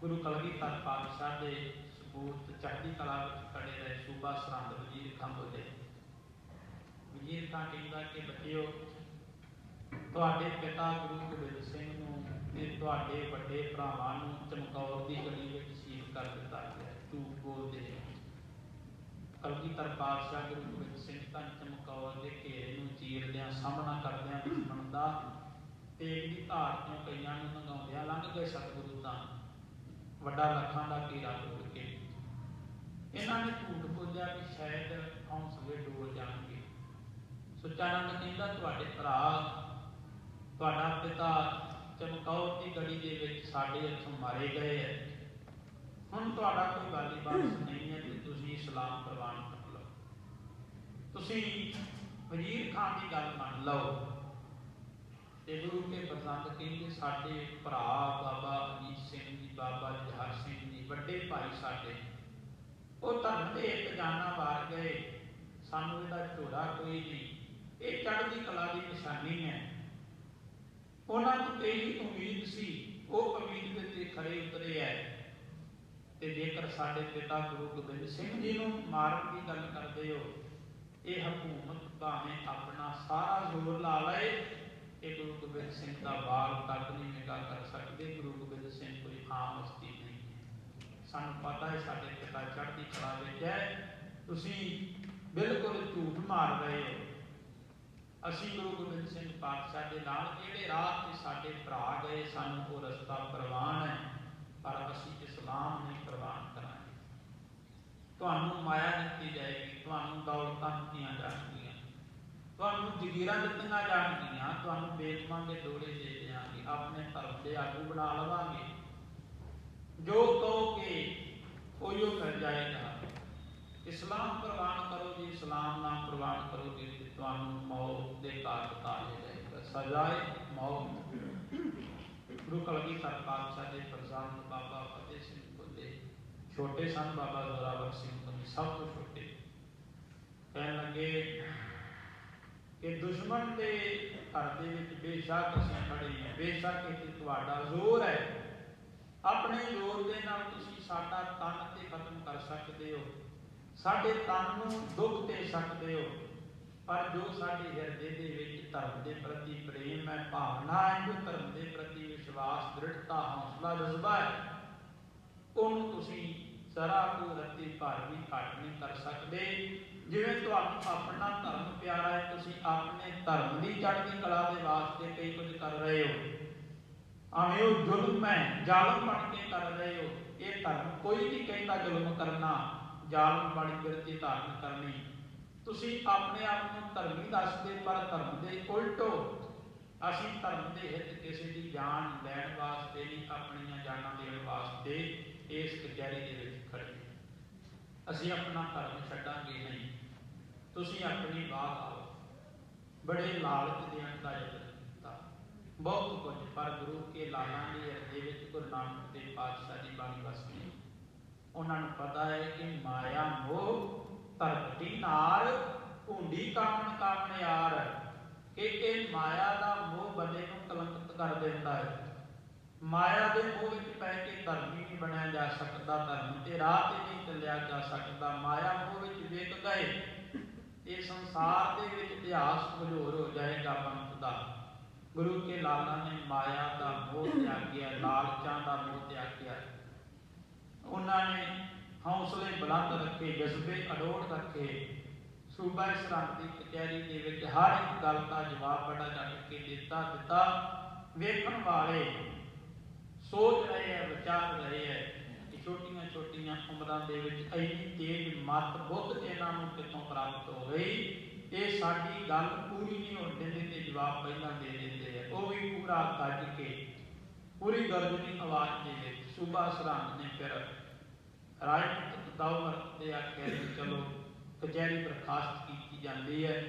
ਗੁਰੂ ਕਲਗੀਧਰ ਪਾਤਸ਼ਾਹ ਦੇ ਸਬੂਤ, ਚੜ੍ਹਦੀ ਕਲਾ ਵਿੱਚ ਖੜੇ ਰਹੇ ਸੂਬਾ ਸਰਹੰਦ ਵਜ਼ੀਰ ਖਾਂ ਬੋਲੇ ਵਜ਼ੀਰ ਖਾਂ ਕਹਿੰਦਾ ਕਿ ਬੱਚਿਓ, ਤੁਹਾਡੇ ਪਿਤਾ ਗੁਰੂ ਗੋਬਿੰਦ ਸਿੰਘ ਨੂੰ ਤੇ ਤੁਹਾਡੇ ਵੱਡੇ ਭਰਾਵਾਂ ਨੂੰ ਚਮਕੌਰ ਦੀ ਗਲੀ ਵਿੱਚ ਸ਼ਹੀਦ ਕਰ ਦਿੱਤਾ ਗਿਆ। ਝੂਠ ਬੋਲਦੇ ਨੇ ਕਲਗੀਧਰ ਪਾਤਸ਼ਾਹ ਗੁਰੂ ਗੋਬਿੰਦ ਸਿੰਘ ਤਾਂ ਚਮਕੌਰ ਦੇ ਘੇਰੇ ਨੂੰ ਚੀਰਦਿਆਂ ਸਾਹਮਣਾ ਕਰਦਿਆਂ ਦੁਸ਼ਮਣ ਦਾ ਤੇਗ ਦੀ ਧਾਰ ਤੋਂ ਕਈਆਂ ਨੂੰ ਲੰਘਾਉਂਦਿਆਂ ਲੰਘ ਗਏ ਸਤਿਗੁਰੂ ਤਾਂ। ਵੱਡਾ ਲੱਖਾਂ ਦਾ ਘੇਰਾ ਤੋੜ ਕੇ। ਇਹਨਾਂ ਨੇ ਝੂਠ ਬੋਲਿਆ ਕਿ ਸ਼ਾਇਦ ਹੌਸਲੇ ਡੋਲ ਜਾਣਗੇ। ਸੁਚਾਨੰਦ ਕਹਿੰਦਾ ਤੁਹਾਡੇ ਭਰਾ ਤੁਹਾਡਾ ਪਿਤਾ ਚਮਕੌਰ ਦੀ ਗੜੀ ਦੇ ਵਿੱਚ ਸਾਡੇ ਹੱਥੋਂ ਮਾਰੇ ਗਏ ਹੈ। ਹੁਣ ਤੁਹਾਡਾ ਕੋਈ ਵਾਲੀ ਬਾਰਿਸ਼ ਨਹੀਂ ਹੈ ਕਿ ਪ੍ਰਵਾਨ ਕਰ ਲਓ। ਤੁਸੀਂ ਵਜ਼ੀਰ ਖਾਨ ਦੀ ਗੱਲ ਮੰਨ ਲਓ। ਤੇ ਗੁਰੂ ਕੇ ਪ੍ਰਸੰਗ ਕਹਿੰਦੇ, ਸਾਡੇ ਭਰਾ ਬਾਬਾ ਅਜੀਤ ਸਿੰਘ ਜੀ, ਬਾਬਾ ਜਹਾਰ ਸਿੰਘ ਜੀ, ਵੱਡੇ ਭਾਈ ਸਾਡੇ, ਉਹ ਧਰਮ ਦੇ ਇੱਕ ਵਾਰ ਗਏ। ਸਾਨੂੰ ਇਹਦਾ ਝੋੜਾ ਕੋਈ ਨਹੀਂ। ਇਹ ਚੜ੍ਹਦੀ ਕਲਾ ਦੀ ਨਿਸ਼ਾਨੀ ਹੈ। ਉਹਨਾਂ ਨੂੰ ਤੇਰੀ ਉਮੀਦ ਸੀ, ਉਹ ਉਮੀਦ ਤੇ ਖੜੇ ਉਤਰੇ ਐ ਤੇ ਜੇਕਰ ਸਾਡੇ ਪਿਤਾ ਗੁਰੂ ਗੋਬਿੰਦ ਸਿੰਘ ਜੀ ਨੂੰ ਮਾਰਨ ਦੀ ਗੱਲ ਕਰਦੇ ਹੋ, ਇਹ ਹਕੂਮਤ ਭਾਵੇਂ ਆਪਣਾ ਸਾਰਾ ਜ਼ੋਰ ਲਾ ਲਏ, ਇਹ ਗੁਰੂ ਗੋਬਿੰਦ ਸਿੰਘ ਦਾ ਬਾਲ ਤੱਕ ਨਹੀਂ ਨਿਗਾ ਕਰ ਸਕਦੇ, ਗੁਰੂ ਗੋਬਿੰਦ ਸਿੰਘ ਕੋਈ ਆਮ ਹਸਤੀ ਨਹੀਂ ਹੈ। ਸਾਨੂੰ ਪਤਾ ਹੈ ਸਾਡੇ ਪਿਤਾ ਚੜ੍ਹਦੀ ਕਲਾ ਵਿੱਚ ਹੈ। ਤੁਸੀਂ ਬਿਲਕੁਲ ਝੂਠ ਮਾਰ ਰਹੇ ਹੋ। ਅਸੀਂ ਗੁਰੂ ਗੋਬਿੰਦ ਸਿੰਘ ਪਾਤਸ਼ਾਹ ਦੇ ਨਾਲ ਜਿਹੜੇ ਰਾਹ ਤੇ ਸਾਡੇ ਭਰਾ ਗਏ, ਸਾਨੂੰ ਉਹ ਰਸਤਾ ਪ੍ਰਵਾਨ ਹੈ। ਪਰ ਅਸੀਂ ਇਸਲਾਮ ਨਹੀਂ ਪ੍ਰਵਾਨ ਕਰਾਂਗੇ। ਤੁਹਾਨੂੰ ਮਾਇਆ ਦਿੱਤੀ ਜਾਏਗੀ, ਤੁਹਾਨੂੰ ਦੌਲਤਾਂ ਦਿੱਤੀਆਂ ਜਾਣਗੀਆਂ। ਤੁਹਾਨੂੰ ਜ਼ਗੀਰਾਂ ਦਿੱਤੀਆਂ ਜਾਣਗੀਆਂ, ਤੁਹਾਨੂੰ ਬੇਟਮਾਂ ਦੇ ਡੋਲੇ ਦੇ ਦਿਆਂਗੇ, ਆਪਣੇ ਧਰਮ ਦੇ ਆਗੂ ਬਣਾ ਲਵਾਂਗੇ। ਜੋ ਕਹੋਗੇ ਉਹੀਓ ਕਰ ਜਾਏਗਾ। ਇਸਲਾਮ ਪ੍ਰਵਾਨ ਕਰੋ ਜੀ, ਇਸਲਾਮ ਨਾਮ ਪ੍ਰਵਾਨ ਕਰੋਗੇ ਤੇ ਤੁਹਾਨੂੰ ਮੌਤ ਦੇ ਘਾਟ ਉਤਾਰਿਆ ਜਾਏਗਾ। ਸਜ਼ਾਏ ਮੌਤ। ਗੁਰੂ ਕਲਗੀਧਰ ਪਾਤਸ਼ਾਹ ਦੇ ਪ੍ਰਸਾਦ ਬਾਬਾ ਫਤਿਹ ਸਿੰਘ ਬੁੱਲੇ ਛੋਟੇ ਸਨ ਬਾਬਾ ਜ਼ੋਰਾਵਰ ਸਿੰਘ ਤੋਂ ਸਭ ਤੋਂ ਛੋਟੇ। ਕਹਿਣ ਲੱਗੇ ਕਿ ਦੁਸ਼ਮਣ ਦੇ ਘਰ ਦੇ ਵਿੱਚ ਬੇਸ਼ੱਕ ਅਸੀਂ ਖੜੇ ਹਾਂ, ਬੇਸ਼ੱਕ ਇਹ ਤੁਹਾਡਾ ਜ਼ੋਰ ਹੈ। ਆਪਣੇ ਜ਼ੋਰ ਦੇ ਨਾਲ ਤੁਸੀਂ ਸਾਡਾ ਤਨ ਤੇ ਖਤਮ ਕਰ ਸਕਦੇ ਹੋ। ਸਾਡੇ ਤਨ ਨੂੰ ਦੁੱਖ ਦੇ ਸਕਦੇ ਹੋ। ਪਰ ਜੋ ਸਾਡੇ ਹਿਰਦੇ ਦੇ ਵਿੱਚ ਧਰਮ ਦੇ ਪ੍ਰਤੀ ਪ੍ਰੇਮ ਹੈ, ਭਾਵਨਾ ਹੈ, ਜੋ ਧਰਮ ਦੇ ਦ੍ਰਿੜਤਾ ਜਜ਼ਬਾ ਹੈ ਉਹਨੂੰ ਤੁਸੀਂ ਜ਼ਰਾ ਕੋ ਰੱਤੀ ਭਰ ਵੀ ਘੱਟ ਨਹੀਂ ਕਰ ਸਕਦੇ। ਜਿਵੇਂ ਤੁਹਾਨੂੰ ਆਪਣਾ ਧਰਮ ਪਿਆਰਾ ਹੈ, ਤੁਸੀਂ ਆਪਣੇ ਧਰਮ ਦੀ ਚੜ੍ਹਦੀ ਕਲਾ ਦੇ ਵਾਸਤੇ ਕਈ ਕੁਝ ਕਰ ਰਹੇ ਹੋ। ਆਵੇਂ ਉਹ ਜ਼ੁਲਮ ਹੈ, ਜ਼ਾਲਮ ਬਣ ਕੇ ਕਰ ਰਹੇ ਹੋ, ਇਹ ਧਰਮ ਕੋਈ ਨਹੀਂ ਕਹਿੰਦਾ ਜ਼ੁਲਮ ਕਰਨਾ, ਜ਼ਾਲਮ ਬਣ ਬਿਰਤੀ ਧਾਰਨ ਕਰਨੀ। ਤੁਸੀਂ ਆਪਣੇ ਆਪ ਨੂੰ ਧਰਮੀ ਦੱਸਦੇ, ਪਰ ਧਰਮ ਦੇ ਉਲਟੋ ਅਸੀਂ ਧਰਮ ਦੇ ਹਿੱਤ ਕਿਸੇ ਦੀ ਜਾਨ ਲੈਣ ਵਾਸਤੇ ਨਹੀਂ, ਆਪਣੀਆਂ ਜਾਨਾਂ ਦੇਣ ਵਾਸਤੇ ਇਸ ਕਚਹਿਰੀ ਦੇ ਵਿੱਚ ਖੜੇ ਅਸੀਂ ਆਪਣਾ ਧਰਮ ਛੱਡਾਂਗੇ ਨਹੀਂ। ਤੁਸੀਂ ਆਪਣੀ ਬਾਤ ਆਓ ਬੜੇ ਲਾਲਚ ਦੇ ਦਾ ਯਤਨ ਕੀਤਾ। ਬਹੁਤ ਕੁਝ, ਪਰ ਗੁਰੂ ਕੇ ਲਾਲਾਂ ਦੇ ਹਿਰਦੇ ਵਿੱਚ ਗੁਰੂ ਨਾਨਕ ਦੇਵ ਪਾਤਸ਼ਾਹ ਦੀ ਬਾਣੀ ਵਸਦੀ ਉਹਨਾਂ ਨੂੰ ਪਤਾ ਹੈ ਕਿ ਮਾਇਆ ਮੋਹ ਧਰਤੀ ਨਾਲ ਢੂੰਡੀ ਕਾਮਣ ਕਾਮਣ ਯਾਰ ਕਿ ਇਹ ਮਾਇਆ ਦਾ ਮੋਹ ਬੰਦੇ ਨੂੰ ਕਲੰਕਿਤ ਕਰ ਦਿੰਦਾ ਹੈ। ਮਾਇਆ ਦੇ ਮੋਹ ਵਿੱਚ ਪੈ ਕੇ ਧਰਮੀ ਨਹੀਂ ਬਣਿਆ ਜਾ ਸਕਦਾ, ਧਰਮ ਤੇ ਰਾਹ ਤੇ ਨਹੀਂ ਚੱਲਿਆ ਜਾ ਸਕਦਾ। ਮਾਇਆ ਮੋਹ ਵਿੱਚ ਵਿਕ ਗਏ, ਇਹ ਸੰਸਾਰ ਦੇ ਵਿੱਚ ਇਤਿਹਾਸ ਭਜੋਰ ਹੋ ਜਾਏਗਾ ਪੰਥ ਦਾ। ਗੁਰੂ ਕੇ ਲਾਲਾ ਨੇ ਮਾਇਆ ਦਾ ਮੋਹ ਤਿਆਗਿਆ, ਲਾਲਚਾਂ ਦਾ ਮੋਹ ਤਿਆਗਿਆ। ਉਹਨਾਂ ਨੇ ਹੌਸਲੇ ਬੁਲੰਦ ਰੱਖੇ, ਜਜ਼ਬੇ ਅਡੋਟ ਰੱਖੇ। ਸੂਬਾ ਸਰਹੰਦ ਦੀ ਕਚਹਿਰੀ ਦੇ ਵਿੱਚ ਹਰ ਇੱਕ ਗੱਲ ਦਾ ਜਵਾਬ ਬੜਾ ਚੱਕ ਕੇ ਦਿੱਤਾ ਦਿੱਤਾ। ਵੇਖਣ ਵਾਲੇ ਸੋਚ ਰਹੇ ਹੈ, ਵਿਚਾਰ ਰਹੇ ਹੈ ਕਿ ਛੋਟੀਆਂ ਛੋਟੀਆਂ ਉਮਰਾਂ ਦੇ ਵਿੱਚ ਇੰਨੀ ਤੇਜ਼ ਮਤ ਬੁੱਧ ਇਹਨਾਂ ਨੂੰ ਕਿੱਥੋਂ ਪ੍ਰਾਪਤ ਹੋ ਗਈ? ਇਹ ਸਾਡੀ ਗੱਲ ਪੂਰੀ ਨਹੀਂ ਹੋਣ ਦਿੰਦੇ ਤੇ ਜਵਾਬ ਪਹਿਲਾਂ ਦੇ ਦਿੰਦੇ ਆ। ਉਹ ਵੀ ਪੂਰਾ ਗੱਜ ਕੇ ਪੂਰੀ ਗਰਜਨੀ ਆਵਾਜ਼ ਦੇ ਵਿੱਚ ਸੂਬਾ ਸਰਹੰਦ ਨੇ ਫਿਰ ਰਾਜਪੂਤ ਦੌਰ ਦੇ ਆਖਿਆ ਚਲੋ ਕਚਹਿਰੀ ਬਰਖਾਸਤ ਕੀਤੀ ਜਾਂਦੀ ਹੈ।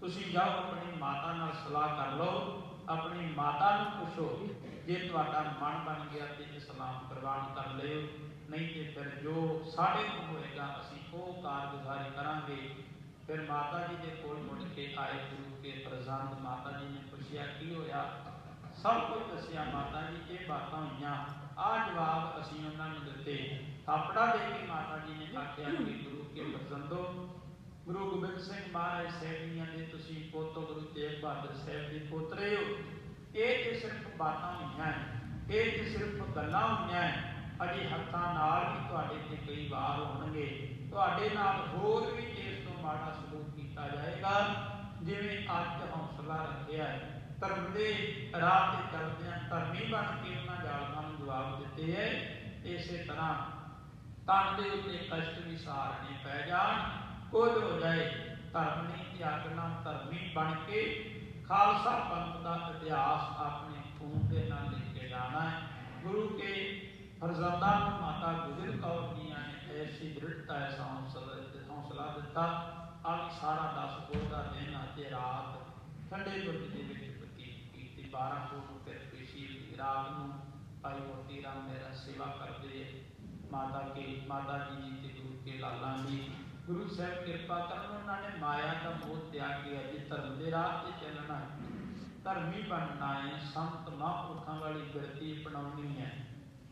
ਤੁਸੀਂ ਜਾਓ, ਆਪਣੀ ਮਾਤਾ ਨਾਲ ਸਲਾਹ ਕਰ ਲਓ। ਆਪਣੀ ਮਾਤਾ ਨੂੰ ਪੁੱਛੋ ਜੇ ਤੁਹਾਡਾ ਮਨ ਬਣ ਗਿਆ ਤੇ ਇਸਲਾਮ ਪ੍ਰਵਾਨ ਕਰ ਲਿਓ। ਨਹੀਂ ਤੇ ਫਿਰ ਜੋ ਸਾਡੇ ਤੋਂ ਹੋਏਗਾ, ਅਸੀਂ ਉਹ ਕਾਰਗੁਜ਼ਾਰੀ ਕਰਾਂਗੇ। ਫਿਰ ਮਾਤਾ ਜੀ ਦੇ ਕੋਲ ਮੁੜ ਕੇ ਆਏ ਗੁਰੂ ਕੇ ਪ੍ਰਜ਼ੰਦ ਮਾਤਾ ਜੀ ਨੇ ਪੁੱਛਿਆ, ਕੀ ਹੋਇਆ? ਸਭ ਕੁਝ ਦੱਸਿਆ ਮਾਤਾ ਜੀ, ਇਹ ਬਾਤਾਂ ਹੋਈਆਂ। ਆ ਜਵਾਬ ਅਸੀਂ ਉਹਨਾਂ ਨੂੰ ਦਿੱਤੇ। ਥਾਪੜਾ ਦੇ ਕੇ ਮਾਤਾ ਜੀ ਨੇ ਆਖਿਆ ਕਿ ਗੁਰੂ ਕੇ ਪ੍ਰਜ਼ੰਦੋ ਗੁਰੂ ਗੋਬਿੰਦ ਸਿੰਘ ਮਹਾਰਾਜ ਸਾਹਿਬ ਦੇ ਤੁਸੀਂ ਪੋਤੋ ਗੁਰੂ ਤੇਗ ਬਹਾਦਰ ਸਾਹਿਬ ਦੇ ਪੋਤਰੇ ਹੋ ਇਹ ਤੇ ਸਿਰਫ ਬਾਤਾਂ ਹੋਈਆਂ ਇਹ ਤੇ ਸਿਰਫ ਗੱਲਾਂ ਹੋਈਆਂ ਅਜੇ ਹੱਥਾਂ ਨਾਲ ਵੀ ਤੁਹਾਡੇ ਤੇ ਕਈ ਵਾਰ ਹੋਣਗੇ ਤੁਹਾਡੇ ਨਾਲ ਹੋਰ ਵੀ ਇਸ ਤੋਂ ਮਾੜਾ ਸਲੂਕ ਕੀਤਾ ਜਾਏਗਾ ਜਿਵੇਂ ਅੱਜ ਹੌਸਲਾ ਰੱਖਿਆ ਧਰਮ ਦੇ ਰਾਹ ਤੇ ਚੱਲਦਿਆਂ ਧਰਮੀ ਬਣ ਕੇ ਉਹਨਾਂ ਜ਼ਾਲਮਾਂ ਨੂੰ ਜਵਾਬ ਦਿੱਤੇ ਹੈ ਇਸੇ ਤਰ੍ਹਾਂ ਤਨ ਦੇ ਉੱਤੇ ਕਸ਼ਟ ਵੀ ਸਹਾਰਨੇ ਪੈ ਜਾਣ, ਕੁਝ ਹੋ ਜਾਏ, ਧਰਮ ਨਹੀਂ ਤਿਆਗਣਾ ਧਰਮੀ ਬਣ ਕੇ ਖਾਲਸਾ ਪੰਥ ਦਾ ਇਤਿਹਾਸ ਆਪਣੇ ਖੂਨ ਦੇ ਨਾਲ ਲਿਖ ਕੇ ਜਾਣਾ ਹੈ। ਗੁਰੂ ਕੇ ਫਰਜ਼ੰਦਾਂ ਨੂੰ ਮਾਤਾ ਗੁਜਰ ਕੌਰ ਜੀਆਂ ਨੇ ਐਸੀ ਦ੍ਰਿੜਤਾ ਐਸਾ ਹੌਸਲਾ ਹੌਸਲਾ ਦਿੱਤਾ ਅੱਜ ਸਾਰਾ 10 ਕੋਹ ਦਾ ਦਿਨ ਅਤੇ ਰਾਤ ਠੰਡੇ ਬੁਰਜ ਦੇ ਵਿੱਚ ਬਤੀਤ ਕੀਤੀ 12 ਕੋਹ ਨੂੰ ਫਿਰ ਪੇਸ਼ੀ ਦੀ ਰਾਤ ਨੂੰ ਭਾਈ ਮੋਤੀ ਰਾਮ ਮੇਰਾ ਸੇਵਾ ਕਰਦੇ ਮਾਤਾ ਕੇ, ਮਾਤਾ ਜੀ ਜੀ ਤੇ ਗੁਰੂ ਕੇ ਲਾਲਾਂ ਜੀ ਗੁਰੂ ਸਾਹਿਬ ਕਰਨ, ਉਹਨਾਂ ਨੇ ਮਾਇਆ ਦਾ ਮੋਹ ਤਿਆਗ ਕੇ ਅਜੇ ਧਰਮ ਦੇ ਰਾਹ ਤੇ ਚੱਲਣਾ ਹੈ। ਧਰਮੀ ਬਣਨਾ ਹੈ। ਸੰਤ ਮਹਾਂਪੁਰਖਾਂ ਵਾਲੀ ਬਿਰਤੀ ਅਪਣਾਉਣੀ ਹੈ।